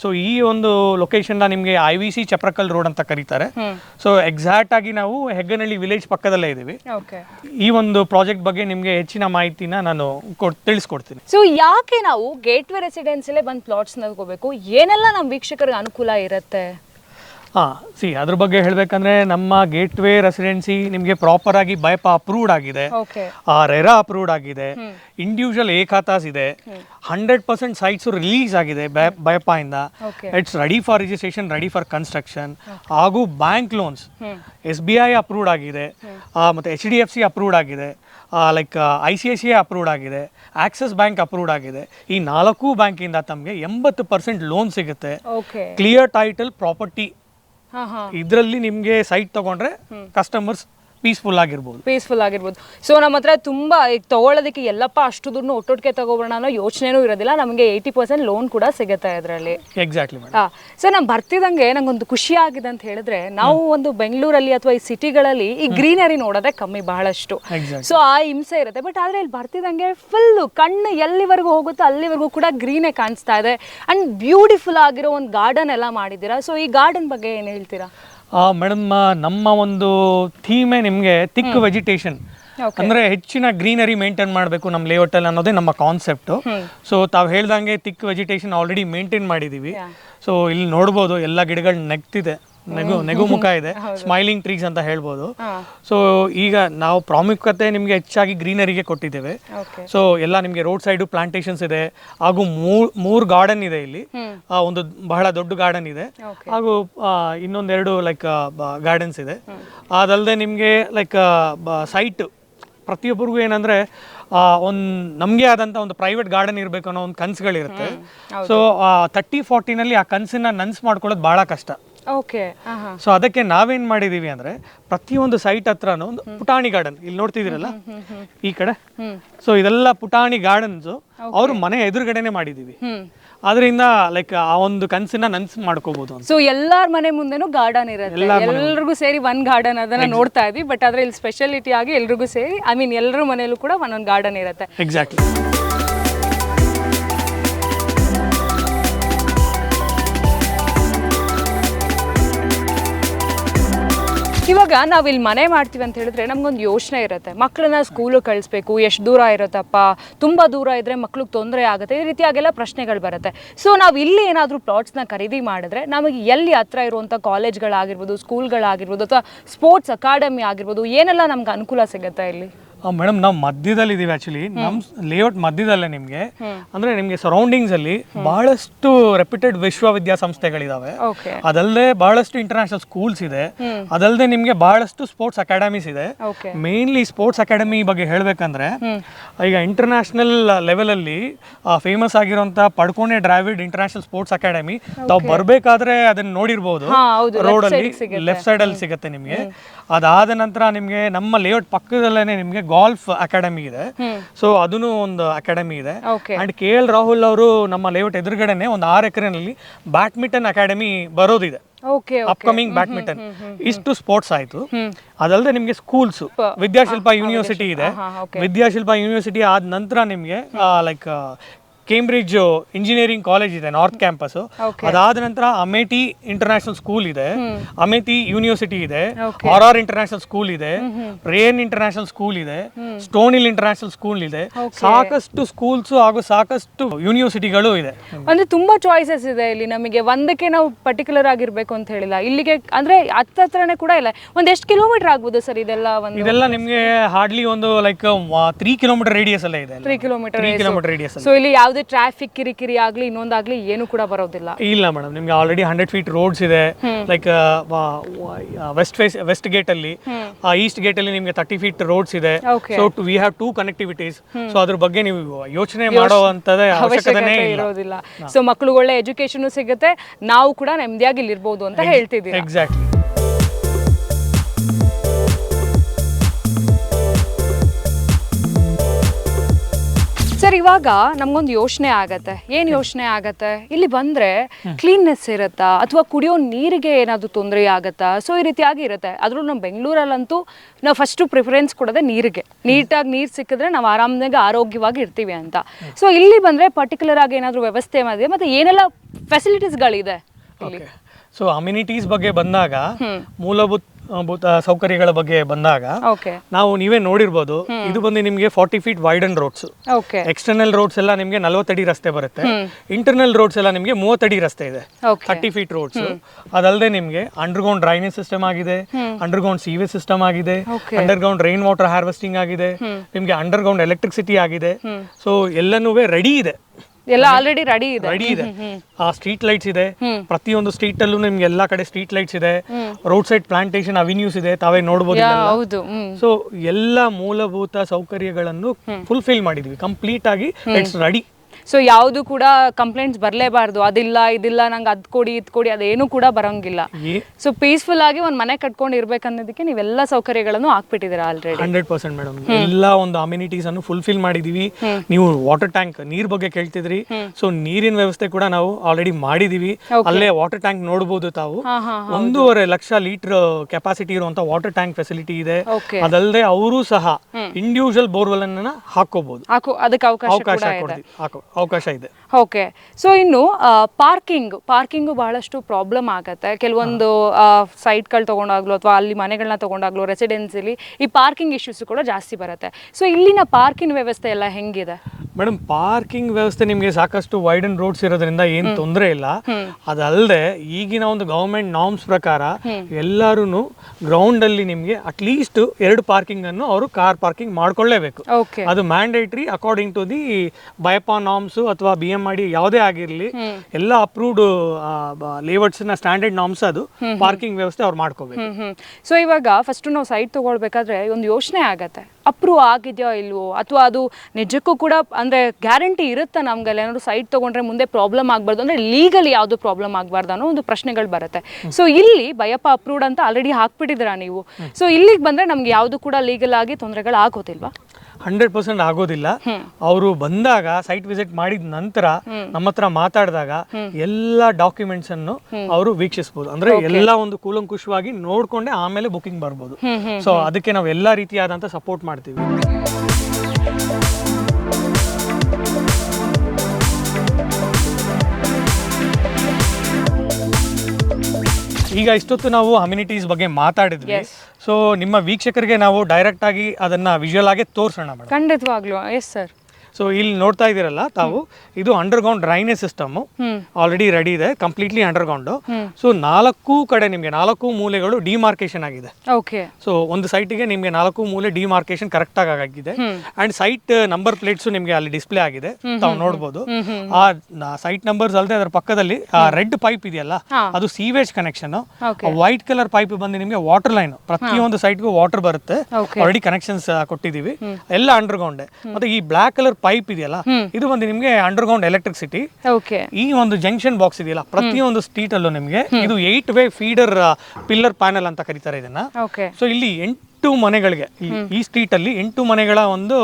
Speaker 1: ಸೊ ಈ ಒಂದು ಲೊಕೇಶನ್ ನಿಮಗೆ I V C Chaprakal road ಅಂತ ಕರೀತಾರೆ. ಸೊ ಎಕ್ಸಾಕ್ಟ್ ಆಗಿ ನಾವು ಹೆಗ್ಗನಹಳ್ಳಿ ವಿಲೇಜ್ ಪಕ್ಕದಲ್ಲೇ ಇದ್ದೀವಿ. ಈ ಒಂದು ಪ್ರಾಜೆಕ್ಟ್ ಬಗ್ಗೆ ನಿಮಗೆ ಹೆಚ್ಚಿನ ಮಾಹಿತಿನ ನಾನು ಕೊಡ್ ತಿಳಿಸ್ಕೊಡ್ತೀನಿ.
Speaker 2: ಸೊ ಯಾಕೆ ನಾವು ಗೇಟ್ ವೇ ರೆಸಿಡೆನ್ಸಲ್ಲೇ ಬಂದು ಪ್ಲಾಟ್ಸ್ ತಗೋಬೇಕು? ಏನೆಲ್ಲ ನಮ್ಮ ವೀಕ್ಷಕರಿಗೆ ಅನುಕೂಲ ಇರುತ್ತೆ?
Speaker 1: ಹಾಂ ಸಿ ಅದ್ರ ಬಗ್ಗೆ ಹೇಳಬೇಕಂದ್ರೆ ನಮ್ಮ ಗೇಟ್ ವೇ ರೆಸಿಡೆನ್ಸಿ ನಿಮಗೆ ಪ್ರಾಪರ್ ಆಗಿ ಬೈಪಾ ಅಪ್ರೂವ್ಡ್ ಆಗಿದೆ. ಆ ರೆರಾ ಅಪ್ರೂವ್ಡ್ ಆಗಿದೆ. ಇಂಡಿವಿಜುವಲ್ ಖಾತಾಸ್ ಇದೆ. ಹಂಡ್ರೆಡ್ ಪರ್ಸೆಂಟ್ ಸೈಟ್ಸ್ ರಿಲೀಸ್ ಆಗಿದೆ ಬೈಪಾ ಇಂದ. It's ready for registration ready for construction ಹಾಗೂ bank loans S B I approved ಆಗಿದೆ. ಮತ್ತೆ H D F C approved ಆಗಿದೆ. Like I C I C I approved ಆಗಿದೆ. Axis bank approved ಆಗಿದೆ. ಈ ನಾಲ್ಕು ಬ್ಯಾಂಕಿಂದ ತಮಗೆ ಎಂಬತ್ತು ಪರ್ಸೆಂಟ್ ಲೋನ್ ಸಿಗುತ್ತೆ. ಕ್ಲಿಯರ್ ಟೈಟಲ್ ಪ್ರಾಪರ್ಟಿ ಇದರಲ್ಲಿ ನಿಮಗೆ ಸೈಟ್ ತಗೊಂಡ್ರೆ ಕಸ್ಟಮರ್ಸ್ ಪೀಸ್ಫುಲ್ ಆಗಿರ್ಬೋದು.
Speaker 2: ಪೀಸ್ಫುಲ್ ಆಗಿರ್ಬೋದು. ಸೊ ನಮ್ಮ ಹತ್ರ ತುಂಬ ಈಗ ತೊಗೊಳೋದಕ್ಕೆ ಎಲ್ಲಪ್ಪ ಅಷ್ಟು ದುಡ್ಡು ಒಟ್ಟೊಟ್ಟಿಗೆ ತಗೋಬೋಣ ಅನ್ನೋ ಯೋಚನೆನೂ ಇರೋದಿಲ್ಲ. ನಮಗೆ ಏಯ್ಟಿ ಪರ್ಸೆಂಟ್ ಲೋನ್ ಕೂಡ ಸಿಗುತ್ತೆ ಇದರಲ್ಲಿ
Speaker 1: ಎಕ್ಸಾಕ್ಟ್ಲಿ
Speaker 2: ಹಾಂ. ಸೊ ನಾನು ಬರ್ತಿದ್ದಂಗೆ ನಂಗೊಂದು ಖುಷಿ ಆಗಿದೆ ಅಂತ ಹೇಳಿದ್ರೆ ನಾವು ಒಂದು ಬೆಂಗಳೂರಲ್ಲಿ ಅಥವಾ ಈ ಸಿಟಿಗಳಲ್ಲಿ ಈ ಗ್ರೀನರಿ ನೋಡೋದೇ ಕಮ್ಮಿ ಬಹಳಷ್ಟು. ಸೊ ಆ ಹಿಂಸೆ ಇರುತ್ತೆ. ಬಟ್ ಆದರೆ ಇಲ್ಲಿ ಬರ್ತಿದಂಗೆ ಫುಲ್ಲು ಕಣ್ಣು ಎಲ್ಲಿವರೆಗೂ ಹೋಗುತ್ತೋ ಅಲ್ಲಿವರೆಗೂ ಕೂಡ ಗ್ರೀನೇ ಕಾಣಿಸ್ತಾ ಇದೆ. ಆ್ಯಂಡ್ ಬ್ಯೂಟಿಫುಲ್ ಆಗಿರೋ ಒಂದು ಗಾರ್ಡನ್ ಎಲ್ಲ ಮಾಡಿದ್ದೀರಾ? ಸೊ ಈ ಗಾರ್ಡನ್ ಬಗ್ಗೆ ಏನು ಹೇಳ್ತೀರಾ?
Speaker 1: ಮೇಡಮ್ ನಮ್ಮ ಒಂದು ಥೀಮೇ ನಿಮಗೆ ತಿಕ್ ವೆಜಿಟೇಷನ್. ಅಂದ್ರೆ ಹೆಚ್ಚಿನ ಗ್ರೀನರಿ ಮೇಂಟೈನ್ ಮಾಡಬೇಕು ನಮ್ಮ ಲೇಔಟ್ ಅಲ್ಲಿ ಅನ್ನೋದೇ ನಮ್ಮ ಕಾನ್ಸೆಪ್ಟ್. ಸೊ ತಾವು ಹೇಳ್ದಂಗೆ ತಿಕ್ ವೆಜಿಟೇಷನ್ ಆಲ್ರೆಡಿ ಮೇಂಟೈನ್ ಮಾಡಿದೀವಿ. ಸೊ ಇಲ್ಲಿ ನೋಡ್ಬೋದು ಎಲ್ಲ ಗಿಡಗಳು ನೆಗ್ತಿದೆ. ನೆಗು ನೆಗು ಮುಖ ಇದೆ. ಸ್ಮೈಲಿಂಗ್ ಟ್ರೀಸ್ ಅಂತ ಹೇಳ್ಬೋದು. ಸೊ ಈಗ ನಾವು ಪ್ರಾಮುಖ್ಯತೆ ನಿಮಗೆ ಹೆಚ್ಚಾಗಿ ಗ್ರೀನರಿಗೆ ಕೊಟ್ಟಿದ್ದೇವೆ. ಸೊ ಎಲ್ಲ ನಿಮಗೆ ರೋಡ್ ಸೈಡು ಪ್ಲಾಂಟೇಶನ್ಸ್ ಇದೆ. ಹಾಗೂ ಮೂರ್ ಮೂರು ಗಾರ್ಡನ್ ಇದೆ ಇಲ್ಲಿ. ಒಂದು ಬಹಳ ದೊಡ್ಡ ಗಾರ್ಡನ್ ಇದೆ. ಹಾಗೂ ಇನ್ನೊಂದೆರಡು ಲೈಕ್ ಗಾರ್ಡನ್ಸ್ ಇದೆ. ಅದಲ್ಲದೆ ನಿಮಗೆ ಲೈಕ್ ಸೈಟ್ ಪ್ರತಿಯೊಬ್ಬರಿಗೂ ಏನಂದ್ರೆ ಒಂದು ನಮಗೆ ಆದಂಥ ಒಂದು ಪ್ರೈವೇಟ್ ಗಾರ್ಡನ್ ಇರಬೇಕು ಅನ್ನೋ ಒಂದು ಕನಸುಗಳಿರುತ್ತೆ. ಸೊ ತರ್ಟಿ ಫಾರ್ಟಿನಲ್ಲಿ ಆ ಕನಸನ್ನ ನನ್ಸ್ ಮಾಡ್ಕೊಳ್ಳೋದು ಬಹಳ ಕಷ್ಟ.
Speaker 2: ಓಕೆ
Speaker 1: ಸೊ ಅದಕ್ಕೆ ನಾವೇನ್ ಮಾಡಿದೀವಿ ಅಂದ್ರೆ ಪ್ರತಿಯೊಂದು ಸೈಟ್ ಹತ್ರನೂ ಒಂದು ಪುಟಾಣಿ ಗಾರ್ಡನ್ ಇಲ್ಲಿ ನೋಡ್ತಿದಿರಲ್ಲ ಈ ಕಡೆ. ಸೊ ಇದೆಲ್ಲ ಪುಟಾಣಿ ಗಾರ್ಡನ್ಸ್ ಅವ್ರ ಮನೆ ಎದುರುಗಡೆನೆ ಮಾಡಿದೀವಿ. ಅದರಿಂದ ಲೈಕ್ ಆ ಒಂದು ಕನಸನ್ನ ನನ್ಸ್ ಮಾಡ್ಕೋಬಹುದು
Speaker 2: ಸೊ ಎಲ್ಲಾರ ಮನೆ ಮುಂದೆನೂ ಗಾರ್ಡನ್ ಇರುತ್ತೆ. ಎಲ್ರಿಗೂ ಸೇರಿ ಒಂದ್ ಗಾರ್ಡನ್ ಅದನ್ನ ನೋಡ್ತಾ ಇದ್ವಿ ಬಟ್ ಆದ್ರೆ ಇಲ್ಲಿ ಸ್ಪೆಷಾಲಿಟಿ ಆಗಿ ಎಲ್ರಿಗೂ ಸೇರಿ ಐ ಮೀನ್ ಎಲ್ಲರ ಮನೆಯಲ್ಲೂ ಕೂಡ ಒಂದೊಂದು ಗಾರ್ಡನ್ ಇರುತ್ತೆ.
Speaker 1: ಎಕ್ಸಾಕ್ಟ್ಲಿ
Speaker 2: ಇವಾಗ ನಾವು ಇಲ್ಲಿ ಮನೆ ಮಾಡ್ತೀವಿ ಅಂತ ಹೇಳಿದ್ರೆ ನಮ್ಗೊಂದು ಯೋಚನೆ ಇರುತ್ತೆ. ಮಕ್ಕಳನ್ನ ಸ್ಕೂಲು ಕಳಿಸ್ಬೇಕು, ಎಷ್ಟು ದೂರ ಇರುತ್ತಪ್ಪ, ತುಂಬಾ ದೂರ ಇದ್ರೆ ಮಕ್ಳಿಗೆ ತೊಂದರೆ ಆಗುತ್ತೆ, ಈ ರೀತಿಯಾಗೆಲ್ಲ ಪ್ರಶ್ನೆಗಳು ಬರುತ್ತೆ. ಸೊ ನಾವು ಇಲ್ಲಿ ಏನಾದರೂ ಪ್ಲಾಟ್ಸ್ನ ಖರೀದಿ ಮಾಡಿದ್ರೆ ನಮಗೆ ಎಲ್ಲಿ ಹತ್ರ ಇರುವಂಥ ಕಾಲೇಜ್ಗಳಾಗಿರ್ಬೋದು ಸ್ಕೂಲ್ಗಳಾಗಿರ್ಬೋದು ಅಥವಾ ಸ್ಪೋರ್ಟ್ಸ್ ಅಕಾಡೆಮಿ ಆಗಿರ್ಬೋದು, ಏನೆಲ್ಲ ನಮ್ಗೆ ಅನುಕೂಲ ಸಿಗುತ್ತೆ ಇಲ್ಲಿ?
Speaker 1: ಮೇಡಮ್ ನಾವು ಮಧ್ಯದಲ್ಲಿ ಇದೀವಿ ಆಕ್ಚುಲಿ ನಮ್ ಲೇಔಟ್ ಮಧ್ಯದಲ್ಲೇ ನಿಮ್ಗೆ. ಅಂದ್ರೆ ನಿಮ್ಗೆ ಸರೌಂಡಿಂಗ್ಸ್ ಅಲ್ಲಿ ಬಹಳಷ್ಟು ರೆಪ್ಯೂಟೆಡ್ ವಿಶ್ವವಿದ್ಯಾಸಂಸ್ಥೆಗಳಿದಾವೆ. ಅದಲ್ಲದೆ ಬಹಳಷ್ಟು ಇಂಟರ್ನ್ಯಾಷನಲ್ ಸ್ಕೂಲ್ಸ್ ಇದೆ. ಅದಲ್ಲದೆ ನಿಮ್ಗೆ ಬಹಳಷ್ಟು ಸ್ಪೋರ್ಟ್ಸ್ ಅಕಾಡೆಮೀಸ್ ಇದೆ. ಮೇನ್ಲಿ ಸ್ಪೋರ್ಟ್ಸ್ ಅಕಾಡೆಮಿ ಬಗ್ಗೆ ಹೇಳ್ಬೇಕಂದ್ರೆ ಈಗ ಇಂಟರ್ನ್ಯಾಷನಲ್ ಲೆವೆಲ್ ಅಲ್ಲಿ ಫೇಮಸ್ ಆಗಿರುವಂತ Padukone Dravid international sports academy ತಾವು ಬರ್ಬೇಕಾದ್ರೆ ಅದನ್ನ ನೋಡಿರ್ಬೋದು. ರೋಡ್ ಅಲ್ಲಿ. ಲೆಫ್ಟ್ ಸೈಡ್ ಅಲ್ಲಿ ಸಿಗುತ್ತೆ ನಿಮಗೆ. ಅದಾದ ನಂತರ ನಿಮಗೆ ನಮ್ಮ ಲೇಔಟ್ ಪಕ್ಕದಲ್ಲೇ ನಿಮಗೆ ಗಾಲ್ಫ್ ಅಕಾಡೆಮಿ ಇದೆ. ಸೊ ಅದನ್ನು ಒಂದು ಅಕಾಡೆಮಿ ಇದೆ. ಅಂಡ್ ಕೆ ಎಲ್ ರಾಹುಲ್ ಅವರು ನಮ್ಮ ಲೇಔಟ್ ಎದುರುಗಡೆನೆ ಒಂದು ಆರು ಎಕರೆನಲ್ಲಿ ಬ್ಯಾಡ್ಮಿಂಟನ್ ಅಕಾಡೆಮಿ ಬರೋದಿದೆ. ಅಪ್ಕಮಿಂಗ್ ಬ್ಯಾಡ್ಮಿಂಟನ್ ಇಷ್ಟು ಸ್ಪೋರ್ಟ್ಸ್ ಆಯ್ತು. ಅದಲ್ಲದೆ ನಿಮಗೆ ಸ್ಕೂಲ್ಸ್ ವಿದ್ಯಾಶಿಲ್ಪ ಯೂನಿವರ್ಸಿಟಿ ಇದೆ. ವಿದ್ಯಾಶಿಲ್ಪ ಯೂನಿವರ್ಸಿಟಿ ಆದ ನಂತರ ನಿಮಗೆ ಲೈಕ್ ಕೇಂಬ್ರಿಡ್ಜ್ ಇಂಜಿನಿಯರಿಂಗ್ ಕಾಲೇಜ್ ಇದೆ ನಾರ್ತ್ ಕ್ಯಾಂಪಸ್ ಅದಾದ ನಂತರ ಅಮೇಟಿ ಇಂಟರ್ನ್ಯಾಷನಲ್ ಸ್ಕೂಲ್ ಇದೆ. ಅಮೇತಿ ಯೂನಿವರ್ಸಿಟಿ ಇದೆ. ಆರ್ ಆರ್ ಇಂಟರ್ನ್ಯಾಷನಲ್ ಸ್ಕೂಲ್ ಇದೆ. ರೇನ್ ಇಂಟರ್ನ್ಯಾಷನಲ್ ಸ್ಕೂಲ್ ಇದೆ. ಸ್ಟೋನ್ ಹಿಲ್ ಇಂಟರ್ನ್ಯಾಷನಲ್ ಸ್ಕೂಲ್ ಇದೆ. ಸಾಕಷ್ಟು ಸ್ಕೂಲ್ಸ್ ಹಾಗೂ ಸಾಕಷ್ಟು ಯೂನಿವರ್ಸಿಟಿಗಳು ಇದೆ.
Speaker 2: ಅಂದ್ರೆ ತುಂಬಾ ಚಾಯ್ಸಸ್ ಇದೆ ಇಲ್ಲಿ ನಮಗೆ. ಒಂದಕ್ಕೆ ನಾವು ಪರ್ಟಿಕ್ಯುಲರ್ ಆಗಿರ್ಬೇಕು ಅಂತ ಹೇಳಿಲ್ಲ. ಇಲ್ಲಿಗೆ ಅಂದ್ರೆ ಹತ್ತತ್ರನೇ ಕೂಡ ಇಲ್ಲ. ಒಂದ್ ಎಷ್ಟು ಕಿಲೋಮೀಟರ್ ಆಗ್ಬೋದು ಸರ್ ಇದೆಲ್ಲ ಒಂದು?
Speaker 1: ಇದೆಲ್ಲ ನಿಮ್ಗೆ ಹಾರ್ಡ್ಲಿ ಒಂದು ಲೈಕ್ ತ್ರೀ ಕಿಲೋಮೀಟರ್ ರೇಡಿಯಸ್ ಅಲ್ಲೇ ಇದೆ.
Speaker 2: Three kilometre
Speaker 1: kilometre radius
Speaker 2: so ಇಲ್ಲಿ ಯಾವುದೇ ಟ್ರಾಫಿಕ್ ಕಿರಿಕಿರಿ ಆಗಲಿ ಇನ್ನೊಂದಾಗ್ಲಿ ಏನು ಕೂಡ ಬರೋದಿಲ್ಲ.
Speaker 1: ಇಲ್ಲ ಮೇಡಮ್ ನಿಮ್ಗೆ ಆಲ್ರೆಡಿ ಹಂಡ್ರೆಡ್ ಫೀಟ್ ರೋಡ್ಸ್ ಇದೆ. Like west face west gate ಅಲ್ಲಿ ಈಸ್ಟ್ ಗೇಟ್ ಅಲ್ಲಿ ನಿಮ್ಗೆ ತರ್ಟಿ ಫೀಟ್ ರೋಡ್ಸ್ ಇದೆ. So we have two connectivities so ಅದ್ರ ಬಗ್ಗೆ ನೀವು ಯೋಚನೆ ಮಾಡುವಂತದೇ ಅವಶ್ಯಕತೆನೇ
Speaker 2: ಇರೋದಿಲ್ಲ. ಸೊ ಮಕ್ಕಳು ಒಳ್ಳೆ ಎಜುಕೇಶನ್ ಸಿಗುತ್ತೆ. ನಾವು ಕೂಡ ನೆಮ್ಮದಿಯಾಗಿ ಇಲ್ಲಿರ್ಬೋದು ಅಂತ ಹೇಳ್ತಿದ್ದೀವಿ
Speaker 1: ಎಕ್ಸಾಕ್ಟ್ಲಿ
Speaker 2: ಸರ್ ಇವಾಗ ನಮ್ಗೊಂದು ಯೋಚನೆ ಆಗತ್ತೆ. ಏನ್ ಯೋಚನೆ ಆಗತ್ತೆ? ಇಲ್ಲಿ ಬಂದ್ರೆ ಕ್ಲೀನ್ನೆಸ್ ಇರುತ್ತಾ? ಅಥವಾ ಕುಡಿಯೋ ನೀರಿಗೆ ಏನಾದ್ರು ತೊಂದರೆ ಆಗತ್ತಾ? ಸೊ ಈ ರೀತಿಯಾಗಿ ಇರುತ್ತೆ. ಆದ್ರೂ ನಮ್ಮ ಬೆಂಗಳೂರಲ್ಲಂತೂ ನಾವು ಫಸ್ಟ್ ಪ್ರಿಫರೆನ್ಸ್ ಕೊಡೋದೆ ನೀರಿಗೆ. ನೀಟಾಗಿ ನೀರು ಸಿಕ್ಕಿದ್ರೆ ನಾವು ಆರಾಮದಾಗ ಆರೋಗ್ಯವಾಗಿ ಇರ್ತೀವಿ ಅಂತ. ಸೊ ಇಲ್ಲಿ ಬಂದ್ರೆ ಪರ್ಟಿಕ್ಯುಲರ್ ಆಗಿ ಏನಾದ್ರು ವ್ಯವಸ್ಥೆ ಮಾಡಿದೆ ಮತ್ತೆ ಏನೆಲ್ಲ ಫೆಸಿಲಿಟೀಸ್ಗಳಿದೆ
Speaker 1: ಸೊ ಅಮ್ಯುನಿಟೀಸ್ ಬಗ್ಗೆ ಬಂದಾಗ ಮೂಲಭೂತ ಭೂತ ಸೌಕರ್ಯಗಳ ಬಗ್ಗೆ ಬಂದಾಗ
Speaker 2: ಓಕೆ
Speaker 1: ನಾವು ನೀವೇ ನೋಡಿರ್ಬೋದು ಇದು ಬಂದು ನಿಮಗೆ forty feet widen roads
Speaker 2: okay
Speaker 1: external roads ಎಲ್ಲ ನಿಮಗೆ ನಲವತ್ತಡಿ ರಸ್ತೆ ಬರುತ್ತೆ. ಇಂಟರ್ನಲ್ ರೋಡ್ಸ್ ಎಲ್ಲ ನಿಮಗೆ ಮೂವತ್ತಡಿ ರಸ್ತೆ ಇದೆ. ಥರ್ಟಿ ಫೀಟ್ ರೋಡ್ಸ್ ಅದಲ್ಲದೆ ನಿಮಗೆ ಅಂಡರ್ಗ್ರೌಂಡ್ ಡ್ರೈನೇಜ್ ಸಿಸ್ಟಮ್ ಆಗಿದೆ. ಅಂಡರ್ಗ್ರೌಂಡ್ ಸೀವೇಜ್ ಸಿಸ್ಟಮ್ ಆಗಿದೆ. ಅಂಡರ್ಗ್ರೌಂಡ್ ರೈನ್ ವಾಟರ್ ಹಾರ್ವೆಸ್ಟಿಂಗ್ ಆಗಿದೆ. ನಿಮಗೆ ಅಂಡರ್ಗ್ರೌಂಡ್ ಎಲೆಕ್ಟ್ರಿಸಿಟಿ ಆಗಿದೆ. ಸೊ ಎಲ್ಲನೂ ರೆಡಿ ಇದೆ.
Speaker 2: ಎಲ್ಲ ಆಲ್ರೆಡಿ ರೆಡಿ ಇದೆ.
Speaker 1: ರೆಡಿ ಇದೆ. ಆ ಸ್ಟ್ರೀಟ್ ಲೈಟ್ಸ್ ಇದೆ. ಪ್ರತಿಯೊಂದು ಸ್ಟ್ರೀಟ್ ಅಲ್ಲೂ ನಿಮ್ಗೆ ಎಲ್ಲಾ ಕಡೆ ಸ್ಟ್ರೀಟ್ ಲೈಟ್ಸ್ ಇದೆ. ರೋಡ್ ಸೈಡ್ ಪ್ಲಾಂಟೇಶನ್ ಅವಿನ್ಯೂಸ್ ಇದೆ. ತಾವೇ ನೋಡಬಹುದು ಸೊ ಎಲ್ಲ ಮೂಲಭೂತ ಸೌಕರ್ಯಗಳನ್ನು ಫುಲ್ಫಿಲ್ ಮಾಡಿದ್ವಿ. ಕಂಪ್ಲೀಟ್ ಆಗಿ ಇಟ್ಸ್ ರೆಡಿ
Speaker 2: ಸೊ ಯಾವುದು ಕೂಡ ಕಂಪ್ಲೇಂಟ್ಸ್ ಬರಲೇಬಾರ್ದು. ಅದಿಲ್ಲ ಇದಿಲ್ಲ ನಂಗೆ ಅದ್ ಕೊಡಿ ಇದ್ ಕೊಡಿ ಅದೇನು ಕೂಡ ಬರೋಂಗಿಲ್ಲ. ಸೊ ಪೀಸ್ಫುಲ್ ಆಗಿ ಒಂದು ಮನೆ ಕಟ್ಕೊಂಡು ಇರ್ಬೇಕನ್ನೋದಕ್ಕೆ ನೀವೆಲ್ಲ ಸೌಕರ್ಯಗಳನ್ನು ಹಾಕ್ಬಿಟ್ಟಿದ್ದೀರಾ ಆಲ್ರೆಡಿ
Speaker 1: ಹಂಡ್ರೆಡ್ ಪರ್ಸೆಂಟ್ ಮೇಡಮ್ ಎಲ್ಲ ಒಂದು ಅಮ್ಯುನಿಟೀಸ್ ಅನ್ನು ಫುಲ್ಫಿಲ್ ಮಾಡಿದೀವಿ. ನೀವು ವಾಟರ್ ಟ್ಯಾಂಕ್ ನೀರ್ ಬಗ್ಗೆ ಕೇಳ್ತಿದ್ರಿ. ಸೊ ನೀರಿನ ವ್ಯವಸ್ಥೆ ಕೂಡ ನಾವು ಆಲ್ರೆಡಿ ಮಾಡಿದೀವಿ. ಅಲ್ಲೇ ವಾಟರ್ ಟ್ಯಾಂಕ್ ನೋಡಬಹುದು ತಾವು. ಒಂದೂವರೆ ಲಕ್ಷ ಲೀಟರ್ ಕೆಪಾಸಿಟಿ ಇರುವಂತ ವಾಟರ್ ಟ್ಯಾಂಕ್ ಫೆಸಿಲಿಟಿ ಇದೆ. ಅದಲ್ಲದೆ ಅವರು ಸಹ ಇಂಡಿವಿಜುವಲ್ ಬೋರ್ವೆಲ್ ಅನ್ನ ಹಾಕೋಬಹುದು
Speaker 2: ಹಾಕು ಅದಕ್ಕೆ ಅವಕಾಶ
Speaker 1: ಕೊಡ್ತೀವಿ. ಹಾಕೋ. ಅವಕಾಶ ಇದೆ.
Speaker 2: ಓಕೆ. ಸೊ ಇನ್ನು ಪಾರ್ಕಿಂಗ್ ಪಾರ್ಕಿಂಗು ಬಹಳಷ್ಟು ಪ್ರಾಬ್ಲಮ್ ಆಗುತ್ತೆ. ಕೆಲವೊಂದು ಸೈಟ್ಗಳು ತೊಗೊಂಡಾಗ್ಲೋ ಅಥವಾ ಅಲ್ಲಿ ಮನೆಗಳನ್ನ ತೊಗೊಂಡಾಗ್ಲೋ ರೆಸಿಡೆನ್ಸಿಲಿ ಈ ಪಾರ್ಕಿಂಗ್ ಇಶ್ಯೂಸ್ ಕೂಡ ಜಾಸ್ತಿ ಬರುತ್ತೆ. ಸೊ ಇಲ್ಲಿನ ಪಾರ್ಕಿಂಗ್ ವ್ಯವಸ್ಥೆ ಎಲ್ಲ ಹೆಂಗಿದೆ?
Speaker 1: ಮೇಡಮ್ ಪಾರ್ಕಿಂಗ್ ವ್ಯವಸ್ಥೆ ನಿಮಗೆ ಸಾಕಷ್ಟು ವೈಡ್ ಅಂಡ್ ರೋಡ್ಸ್ ಇರೋದ್ರಿಂದ ಏನ್ ತೊಂದರೆ ಇಲ್ಲ. ಅದಲ್ಲದೆ ಈಗಿನ ಒಂದು ಗವರ್ಮೆಂಟ್ ನಾಮ್ಸ್ ಪ್ರಕಾರ ಎಲ್ಲರೂ ಗ್ರೌಂಡ್ ಅಲ್ಲಿ ನಿಮಗೆ ಅಟ್ಲೀಸ್ಟ್ ಎರಡು ಪಾರ್ಕಿಂಗ್ ಅನ್ನು ಅವರು ಕಾರ್ ಪಾರ್ಕಿಂಗ್ ಮಾಡ್ಕೊಳ್ಳೇಬೇಕು. ಅದು mandatory according to the BIAPPA norms ಅಥವಾ ಬಿ ಎಂ ಡಿ ಯಾವುದೇ ಆಗಿರಲಿ ಎಲ್ಲ ಅಪ್ರೂವ್ಡ್ ಲೇಔಟ್ಸ್ನ ಸ್ಟ್ಯಾಂಡರ್ಡ್ ನಾರ್ಮ್ಸ್ ಅದು ಪಾರ್ಕಿಂಗ್ ವ್ಯವಸ್ಥೆ ಅವ್ರು ಮಾಡ್ಕೋಬೇಕು.
Speaker 2: ಸೊ ಇವಾಗ ಫಸ್ಟ್ ನಾವು ಸೈಟ್ ತಗೊಳ್ಬೇಕಾದ್ರೆ ಒಂದು ಯೋಚನೆ ಆಗತ್ತೆ. ಅಪ್ರೂವ್ ಆಗಿದೆಯೋ ಇಲ್ವೋ? ಅಥವಾ ಅದು ನಿಜಕ್ಕೂ ಕೂಡ ಅಂದರೆ ಗ್ಯಾರಂಟಿ ಇರುತ್ತೆ ನಮ್ಗೆಲ್ಲ? ಏನಾದ್ರು ಸೈಟ್ ತೊಗೊಂಡ್ರೆ ಮುಂದೆ ಪ್ರಾಬ್ಲಮ್ ಆಗಬಾರ್ದು ಅಂದರೆ ಲೀಗಲಿ ಯಾವುದು ಪ್ರಾಬ್ಲಮ್ ಆಗಬಾರ್ದು ಅನ್ನೋ ಒಂದು ಪ್ರಶ್ನೆಗಳು ಬರುತ್ತೆ. ಸೊ ಇಲ್ಲಿ ಬಯಪ್ಪ ಅಪ್ರೂವ್ಡ್ ಅಂತ ಆಲ್ರೆಡಿ ಹಾಕ್ಬಿಟ್ಟಿದ್ದೀರಾ ನೀವು? ಸೊ ಇಲ್ಲಿಗೆ ಬಂದರೆ ನಮ್ಗೆ ಯಾವುದು ಕೂಡ ಲೀಗಲ್ ಆಗಿ ತೊಂದರೆಗಳು ಆಗೋದಿಲ್ವಾ?
Speaker 1: ಹಂಡ್ರೆಡ್ ಪರ್ಸೆಂಟ್ ಆಗೋದಿಲ್ಲ. ಅವರು ಬಂದಾಗ ಸೈಟ್ ವಿಸಿಟ್ ಮಾಡಿದ ನಂತರ ನಮ್ಮ ಹತ್ರ ಮಾತಾಡಿದಾಗ ಎಲ್ಲ ಡಾಕ್ಯುಮೆಂಟ್ಸ್ ಅನ್ನು ಅವರು ವೀಕ್ಷಿಸಬಹುದು ಅಂದ್ರೆ ಎಲ್ಲ ಒಂದು ಕೂಲಂಕುಷವಾಗಿ ನೋಡ್ಕೊಂಡೆ ಆಮೇಲೆ ಬುಕಿಂಗ್ ಬರ್ಬೋದು. ಸೊ ಅದಕ್ಕೆ ನಾವು ಎಲ್ಲಾ ರೀತಿಯಾದಂತ ಸಪೋರ್ಟ್ ಮಾಡ್ತೀವಿ. ಈಗ ಇಷ್ಟೊತ್ತು ನಾವು ಅಮ್ಯುನಿಟೀಸ್ ಬಗ್ಗೆ ಮಾತಾಡಿದ್ವಿ. ಸೊ ನಿಮ್ಮ ವೀಕ್ಷಕರಿಗೆ ನಾವು ಡೈರೆಕ್ಟ್ ಆಗಿ ಅದನ್ನ ವಿಜುವಲ್ ಆಗಿ ತೋರಿಸೋಣ
Speaker 2: ಖಂಡಿತವಾಗ್ಲೂ. ಎಸ್ ಸರ್
Speaker 1: ಸೊ ಇಲ್ಲಿ ನೋಡ್ತಾ ಇದ್ದೀರಲ್ಲ ತಾವು ಇದು underground drainage system already ready ಇದೆ ಕಂಪ್ಲೀಟ್ಲಿ ಅಂಡರ್ಗ್ರೌಂಡ್ ಸೊ ನಾಲ್ಕು ಕಡೆ ನಿಮಗೆ ನಾಲ್ಕು ಮೂಲೆಗಳು ಡಿಮಾರ್ಕೇಶನ್ ಆಗಿದೆ.
Speaker 2: ಓಕೆ
Speaker 1: ಸೊ ಒಂದು ಸೈಟಿಗೆ ನಿಮಗೆ ನಾಲ್ಕು ಮೂಲೆ ಡಿಮಾರ್ಕೇಶನ್ ಕರೆಕ್ಟ್ ಆಗಿ ಆಗಿದೆ. ಅಂಡ್ ಸೈಟ್ ನಂಬರ್ ಪ್ಲೇಟ್ಸ್ ನಿಮಗೆ ಅಲ್ಲಿ ಡಿಸ್ಪ್ಲೇ ಆಗಿದೆ. ತಾವು ನೋಡಬಹುದು ಆ ಸೈಟ್ ನಂಬರ್ಸ್ ಅಲ್ಲದೆ ಅದರ ಪಕ್ಕದಲ್ಲಿ ರೆಡ್ ಪೈಪ್ ಇದೆಯಲ್ಲ ಅದು sewage connection. White colour pipe ಬಂದು ನಿಮಗೆ ವಾಟರ್ ಲೈನ್ ಪ್ರತಿಯೊಂದು ಸೈಟ್ಗೂ ವಾಟರ್ ಬರುತ್ತೆ. ಆಲ್ರೆಡಿ ಕನೆಕ್ಷನ್ಸ್ ಕೊಟ್ಟಿದ್ದೀವಿ. ಎಲ್ಲ ಅಂಡರ್ಗ್ರೌಂಡ್ ಮತ್ತೆ ಈ ಬ್ಲಾಕ್ ಕಲರ್ ಪೈಪ್ ಇದೆಯಲ್ಲ ಇದು ಬಂದು ನಿಮಗೆ ಅಂಡರ್ಗ್ರೌಂಡ್ ಎಲೆಕ್ಟ್ರಿಸಿಟಿ
Speaker 2: ಓಕೆ
Speaker 1: ಈ ಒಂದು ಜಂಕ್ಷನ್ ಬಾಕ್ಸ್ ಇದೆಯಲ್ಲ ಪ್ರತಿಯೊಂದು ಸ್ಟ್ರೀಟ್ ಅಲ್ಲೂ ನಿಮಗೆ ಇದು eight way feeder pillar panel ಅಂತ ಕರೀತಾರೆ ಇದನ್ನ.
Speaker 2: ಓಕೆ
Speaker 1: ಸೊ ಇಲ್ಲಿ ಎಂಟು ಮನೆಗಳಿಗೆ ಈ ಸ್ಟ್ರೀಟ್ ಅಲ್ಲಿ ಎಂಟು ಮನೆಗಳ ಒಂದು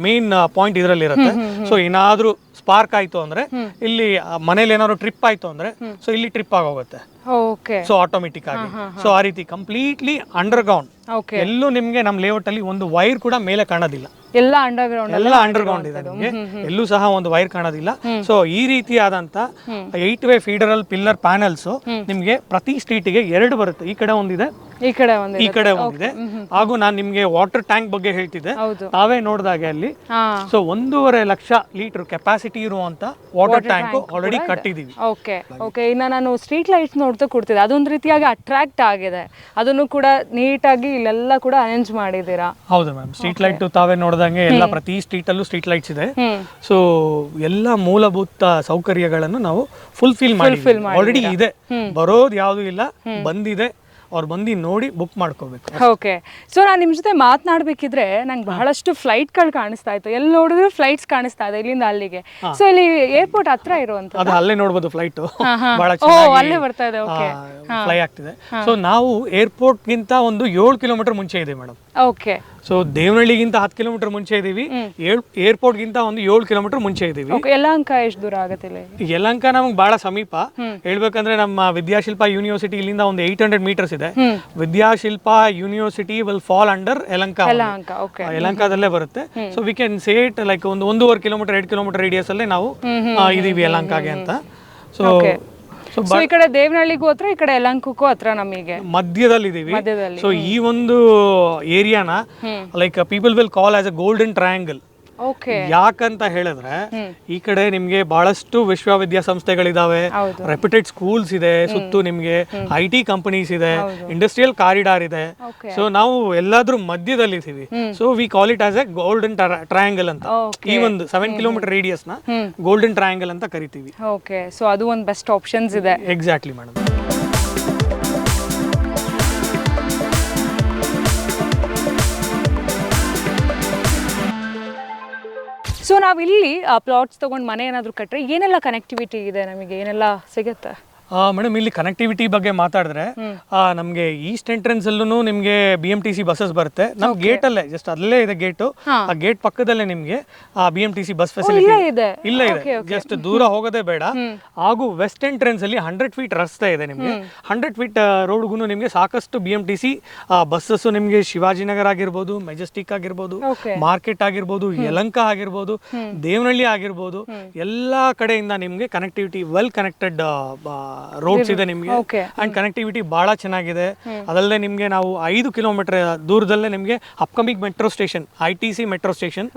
Speaker 1: ಮೇನ್ ಪಾಯಿಂಟ್ ಇದರಲ್ಲಿ ಇರುತ್ತೆ ಸೊ ಏನಾದ್ರೂ ಸ್ಪಾರ್ಕ್ ಆಯ್ತು ಅಂದ್ರೆ ಇಲ್ಲಿ ಮನೇಲಿ ಏನಾದ್ರು ಟ್ರಿಪ್ ಆಯ್ತು ಅಂದ್ರೆ ಸೊ ಇಲ್ಲಿ ಟ್ರಿಪ್ ಆಗೋಗುತ್ತೆ.
Speaker 2: ಓಕೆ
Speaker 1: ಸೊ ಆಟೋಮೆಟಿಕ್ ಆಗಿ. ಸೊ ಆ ರೀತಿ ಕಂಪ್ಲೀಟ್ಲಿ ಅಂಡರ್
Speaker 2: ಗ್ರೌಂಡ್
Speaker 1: ಎಲ್ಲೂ ನಿಮ್ಗೆ ನಮ್ಮ ಲೇಔಟ್ ಅಲ್ಲಿ ಒಂದು ವೈರ್ ಕೂಡ ಮೇಲೆ ಕಾಣೋದಿಲ್ಲ.
Speaker 2: ಎಲ್ಲ ಅಂಡರ್ಗ್ರೌಂಡ್
Speaker 1: ಎಲ್ಲ ಅಂಡರ್ಗ್ರೌಂಡ್ ಇದೆ ನಿಮಗೆ. ಎಲ್ಲೂ ಸಹ ಒಂದು ವೈರ್ ಕಾಣೋದಿಲ್ಲ. ಸೊ ಈ ರೀತಿಯಾದಂತ eight way federal pillar panels ನಿಮ್ಗೆ ಪ್ರತಿ ಸ್ಟ್ರೀಟಿಗೆ ಎರಡು ಬರುತ್ತೆ. ಈ ಕಡೆ ಒಂದಿದೆ
Speaker 2: ಈ ಕಡೆ ಒಂದು
Speaker 1: ಈ ಕಡೆ ಒಂದಿದೆ. ಹಾಗೂ ನಾನು ನಿಮ್ಗೆ ವಾಟರ್ ಟ್ಯಾಂಕ್ ಬಗ್ಗೆ ಹೇಳ್ತಿದ್ದೆ. ತಾವೇ ನೋಡಿದಾಗೆ ಅಲ್ಲಿ. ಸೊ ಒಂದೂವರೆ ಲಕ್ಷ ಲೀಟರ್ ಕೆಪಾಸಿಟಿ ಇರುವಂತ ವಾಟರ್ ಟ್ಯಾಂಕ್ ಆಲ್ರೆಡಿ ಕಟ್ಟಿದೀವಿ.
Speaker 2: ಓಕೆ ಓಕೆ ಇನ್ನ ನಾನು ಸ್ಟ್ರೀಟ್ ಲೈಟ್ಸ್ ನೋಡ್ತಾ ಕೊಡ್ತಿದ್ದೆ ಅದೊಂದು ರೀತಿಯಾಗಿ ಅಟ್ರಾಕ್ಟ್ ಆಗಿದೆ. ಅದನ್ನು ಕೂಡ ನೀಟಾಗಿ ಇಲ್ಲೆಲ್ಲ ಕೂಡ ಅರೇಂಜ್ ಮಾಡಿದ್ದೀರಾ?
Speaker 1: ಹೌದು ಮ್ಯಾಮ್ ಸ್ಟ್ರೀಟ್ ಲೈಟ್ ತಾವೇ ನೋಡ್ದಂಗೆ ಎಲ್ಲ ಪ್ರತಿ ಸ್ಟ್ರೀಟ್ ಅಲ್ಲೂ ಸ್ಟ್ರೀಟ್ ಲೈಟ್ಸ್ ಇದೆ. ಸೊ ಎಲ್ಲ ಮೂಲಭೂತ ಸೌಕರ್ಯಗಳನ್ನು ನಾವು ಫುಲ್ಫಿಲ್ ಮಾಡಿ ಆಲ್ರೆಡಿ ಇದೆ. ಬರೋದು ಯಾವುದು ಇಲ್ಲ. ಬಂದಿದೆ. ಅವ್ರು ಬಂದು ನೋಡಿ ಬುಕ್ ಮಾಡ್ಕೋಬೇಕು.
Speaker 2: ಓಕೆ ಸೊ ನಾನು ನಿಮ್ಮ ಜೊತೆ ಮಾತನಾಡಬೇಕಿದ್ರೆ ನಂಗೆ ಬಹಳಷ್ಟು ಫ್ಲೈಟ್ಗಳು ಕಾಣಿಸ್ತಾ ಇತ್ತು. ಎಲ್ಲಿ ನೋಡಿದ್ರು ಫ್ಲೈಟ್ಸ್ ಕಾಣಿಸ್ತಾ ಇದೆ ಇಲ್ಲಿಂದ ಅಲ್ಲಿಗೆ. ಸೊ ಇಲ್ಲಿ ಏರ್ಪೋರ್ಟ್ ಹತ್ರ ಇರುವಂತ
Speaker 1: ಅದು ಅಲ್ಲೇ ನೋಡ್ಬೋದು ಫ್ಲೈಟ್ ಬಹಳ
Speaker 2: ಅಲ್ಲೇ ಬರ್ತಾ ಇದೆ. ಓಕೆ
Speaker 1: ಫ್ಲೈ ಆಗ್ತಿದೆ. ಸೊ ನಾವು ಏರ್ಪೋರ್ಟ್ ಗಿಂತ ಒಂದು ಏಳು ಕಿಲೋಮೀಟರ್ ಮುಂಚೆ ಇದೆ ಮೇಡಮ್.
Speaker 2: ಓಕೆ
Speaker 1: ಸೊ ದೇವನಹಳ್ಳಿಗಿಂತ ಹತ್ತು ಕಿಲೋಮೀಟರ್ ಮುಂಚೆ ಇದೀವಿ. ಏರ್ಪೋರ್ಟ್ ಗಿಂತ ಒಂದು ಏಳು ಕಿಲೋಮೀಟರ್ ಮುಂಚೆ ಇದೀವಿ.
Speaker 2: ಓಕೆ ಯಲಹಂಕ ಎಷ್ಟು ದೂರ ಆಗುತ್ತೆ
Speaker 1: ಯಲಂಕ ನಮಗೆ ಬಹಳ ಸಮೀಪ. ಹೇಳ್ಬೇಕಂದ್ರೆ ನಮ್ಮ ವಿದ್ಯಾಶಿಲ್ಪ ಯೂನಿವರ್ಸಿಟಿ ಇಲ್ಲಿಂದ ಒಂದು ಏಟ್ ಹಂಡ್ರೆಡ್ ಮೀಟರ್ಸ್ ಇದೆ. Vidyashilp university will fall under Yelahanka ಯಲಂಕದಲ್ಲೇ ಬರುತ್ತೆ. So we can say it like ಒಂದು ಒಂದೂವರೆ ಕಿಲೋಮೀಟರ್ ಎರಡು ಕಿಲೋಮೀಟರ್ ರೇಡಿಯಸ್ ಅಲ್ಲೇ ನಾವು ಇದೀವಿ ಯಲಂಕಾಗೆ ಅಂತ. ಸೊ ಸೊ
Speaker 2: ಈ ಕಡೆ ದೇವನಹಳ್ಳಿಗೂ ಹತ್ರ ಈ ಕಡೆ ಯಲಂಕಕ್ಕೂ ಹತ್ರ ನಮಗೆ.
Speaker 1: ಮಧ್ಯದಲ್ಲಿ ಇದೀವಿ
Speaker 2: ಮಧ್ಯದಲ್ಲಿ.
Speaker 1: ಸೊ ಈ ಒಂದು ಏರಿಯಾನ like people will call as a golden triangle ಯಾಕಂತ ಹೇಳಿದ್ರೆ ಈ ಕಡೆ ನಿಮ್ಗೆ ಬಹಳಷ್ಟು ವಿಶ್ವವಿದ್ಯಾಸಂಸ್ಥೆಗಳಿದಾವೆ.
Speaker 2: ಸಂಸ್ಥೆಗಳಿದಾವೆ
Speaker 1: ರೆಪ್ಯೂಟೆಡ್ ಸ್ಕೂಲ್ಸ್ ಇದೆ ಸುತ್ತು ನಿಮ್ಗೆ ಐ ಟಿ ಕಂಪನೀಸ್ ಇದೆ ಇಂಡಸ್ಟ್ರಿಯಲ್ ಕಾರಿಡಾರ್ ಇದೆ. ಸೊ ನಾವು ಎಲ್ಲಾದ್ರೂ ಮಧ್ಯದಲ್ಲಿ ಇದ್ದೀವಿ so we call it as a golden triangle ಅಂತ. ಈ ಒಂದು ಸೆವೆನ್ ಕಿಲೋಮೀಟರ್ ರೇಡಿಯಸ್ನ ಗೋಲ್ಡನ್ ಟ್ರಯಾಂಗಲ್ ಅಂತ ಕರಿತೀವಿ.
Speaker 2: ಓಕೆ ಸೊ ಅದು ಒಂದು ಬೆಸ್ಟ್ ಆಪ್ಷನ್ಸ್ ಇದೆ.
Speaker 1: ಎಕ್ಸಾಕ್ಟ್ಲಿ ಮೇಡಮ್
Speaker 2: ನಾವು ಇಲ್ಲಿ ಪ್ಲಾಟ್ಸ್ ತಗೊಂಡು ಮನೆ ಏನಾದರೂ ಕಟ್ಟರೆ ಏನೆಲ್ಲ ಕನೆಕ್ಟಿವಿಟಿ ಇದೆ ನಮಗೆ? ಏನೆಲ್ಲ ಸಿಗುತ್ತೆ?
Speaker 1: ಮೇಡಮ್ ಇಲ್ಲಿ ಕನೆಕ್ಟಿವಿಟಿ ಬಗ್ಗೆ ಮಾತಾಡಿದ್ರೆ ಆ, ನಮ್ಗೆ ಈಸ್ಟ್ ಎಂಟ್ರೆನ್ಸ್ ಅಲ್ಲೂ ನಿಮ್ಗೆ B M T C buses ಬರುತ್ತೆ. ನಮ್ ಗೇಟ್ ಅಲ್ಲೇ ಜಸ್ಟ್ ಅಲ್ಲೇ ಇದೆ ಗೇಟ್ ಆ ಗೇಟ್ ಪಕ್ಕದಲ್ಲೇ ನಿಮ್ಗೆ B M T C bus facility
Speaker 2: ಇದೆ.
Speaker 1: ಇಲ್ಲ ಇದೆ. ಜಸ್ಟ್ ದೂರ ಹೋಗೋದೇ ಬೇಡ. ಹಾಗೂ ವೆಸ್ಟ್ ಎಂಟ್ರೆನ್ಸ್ ಅಲ್ಲಿ ಹಂಡ್ರೆಡ್ ಫೀಟ್ ರಸ್ತೆ ಇದೆ ನಿಮ್ಗೆ. ಹಂಡ್ರೆಡ್ ಫೀಟ್ ರೋಡ್ಗೂ ನಿಮ್ಗೆ ಸಾಕಷ್ಟು B M T C buses ನಿಮ್ಗೆ ಶಿವಾಜಿನಗರ್ ಆಗಿರ್ಬೋದು ಮೆಜೆಸ್ಟಿಕ್ ಆಗಿರ್ಬೋದು ಮಾರ್ಕೆಟ್ ಆಗಿರ್ಬೋದು ಯಲಂಕ ಆಗಿರ್ಬೋದು ದೇವನಹಳ್ಳಿ ಆಗಿರ್ಬೋದು ಎಲ್ಲಾ ಕಡೆಯಿಂದ ನಿಮ್ಗೆ ಕನೆಕ್ಟಿವಿಟಿ ವೆಲ್ ಕನೆಕ್ಟೆಡ್ ರೋಡ್ಸ್ ಇದೆ ನಿಮಗೆ. ಅಂಡ್ ಕನೆಕ್ಟಿವಿಟಿ ಬಹಳ ಚೆನ್ನಾಗಿದೆ. ಅದಲ್ಲದೆ ನಿಮಗೆ ನಾವು ಐದು ಕಿಲೋಮೀಟರ್ ದೂರದಲ್ಲೇ ನಿಮಗೆ upcoming metro station I T C metro station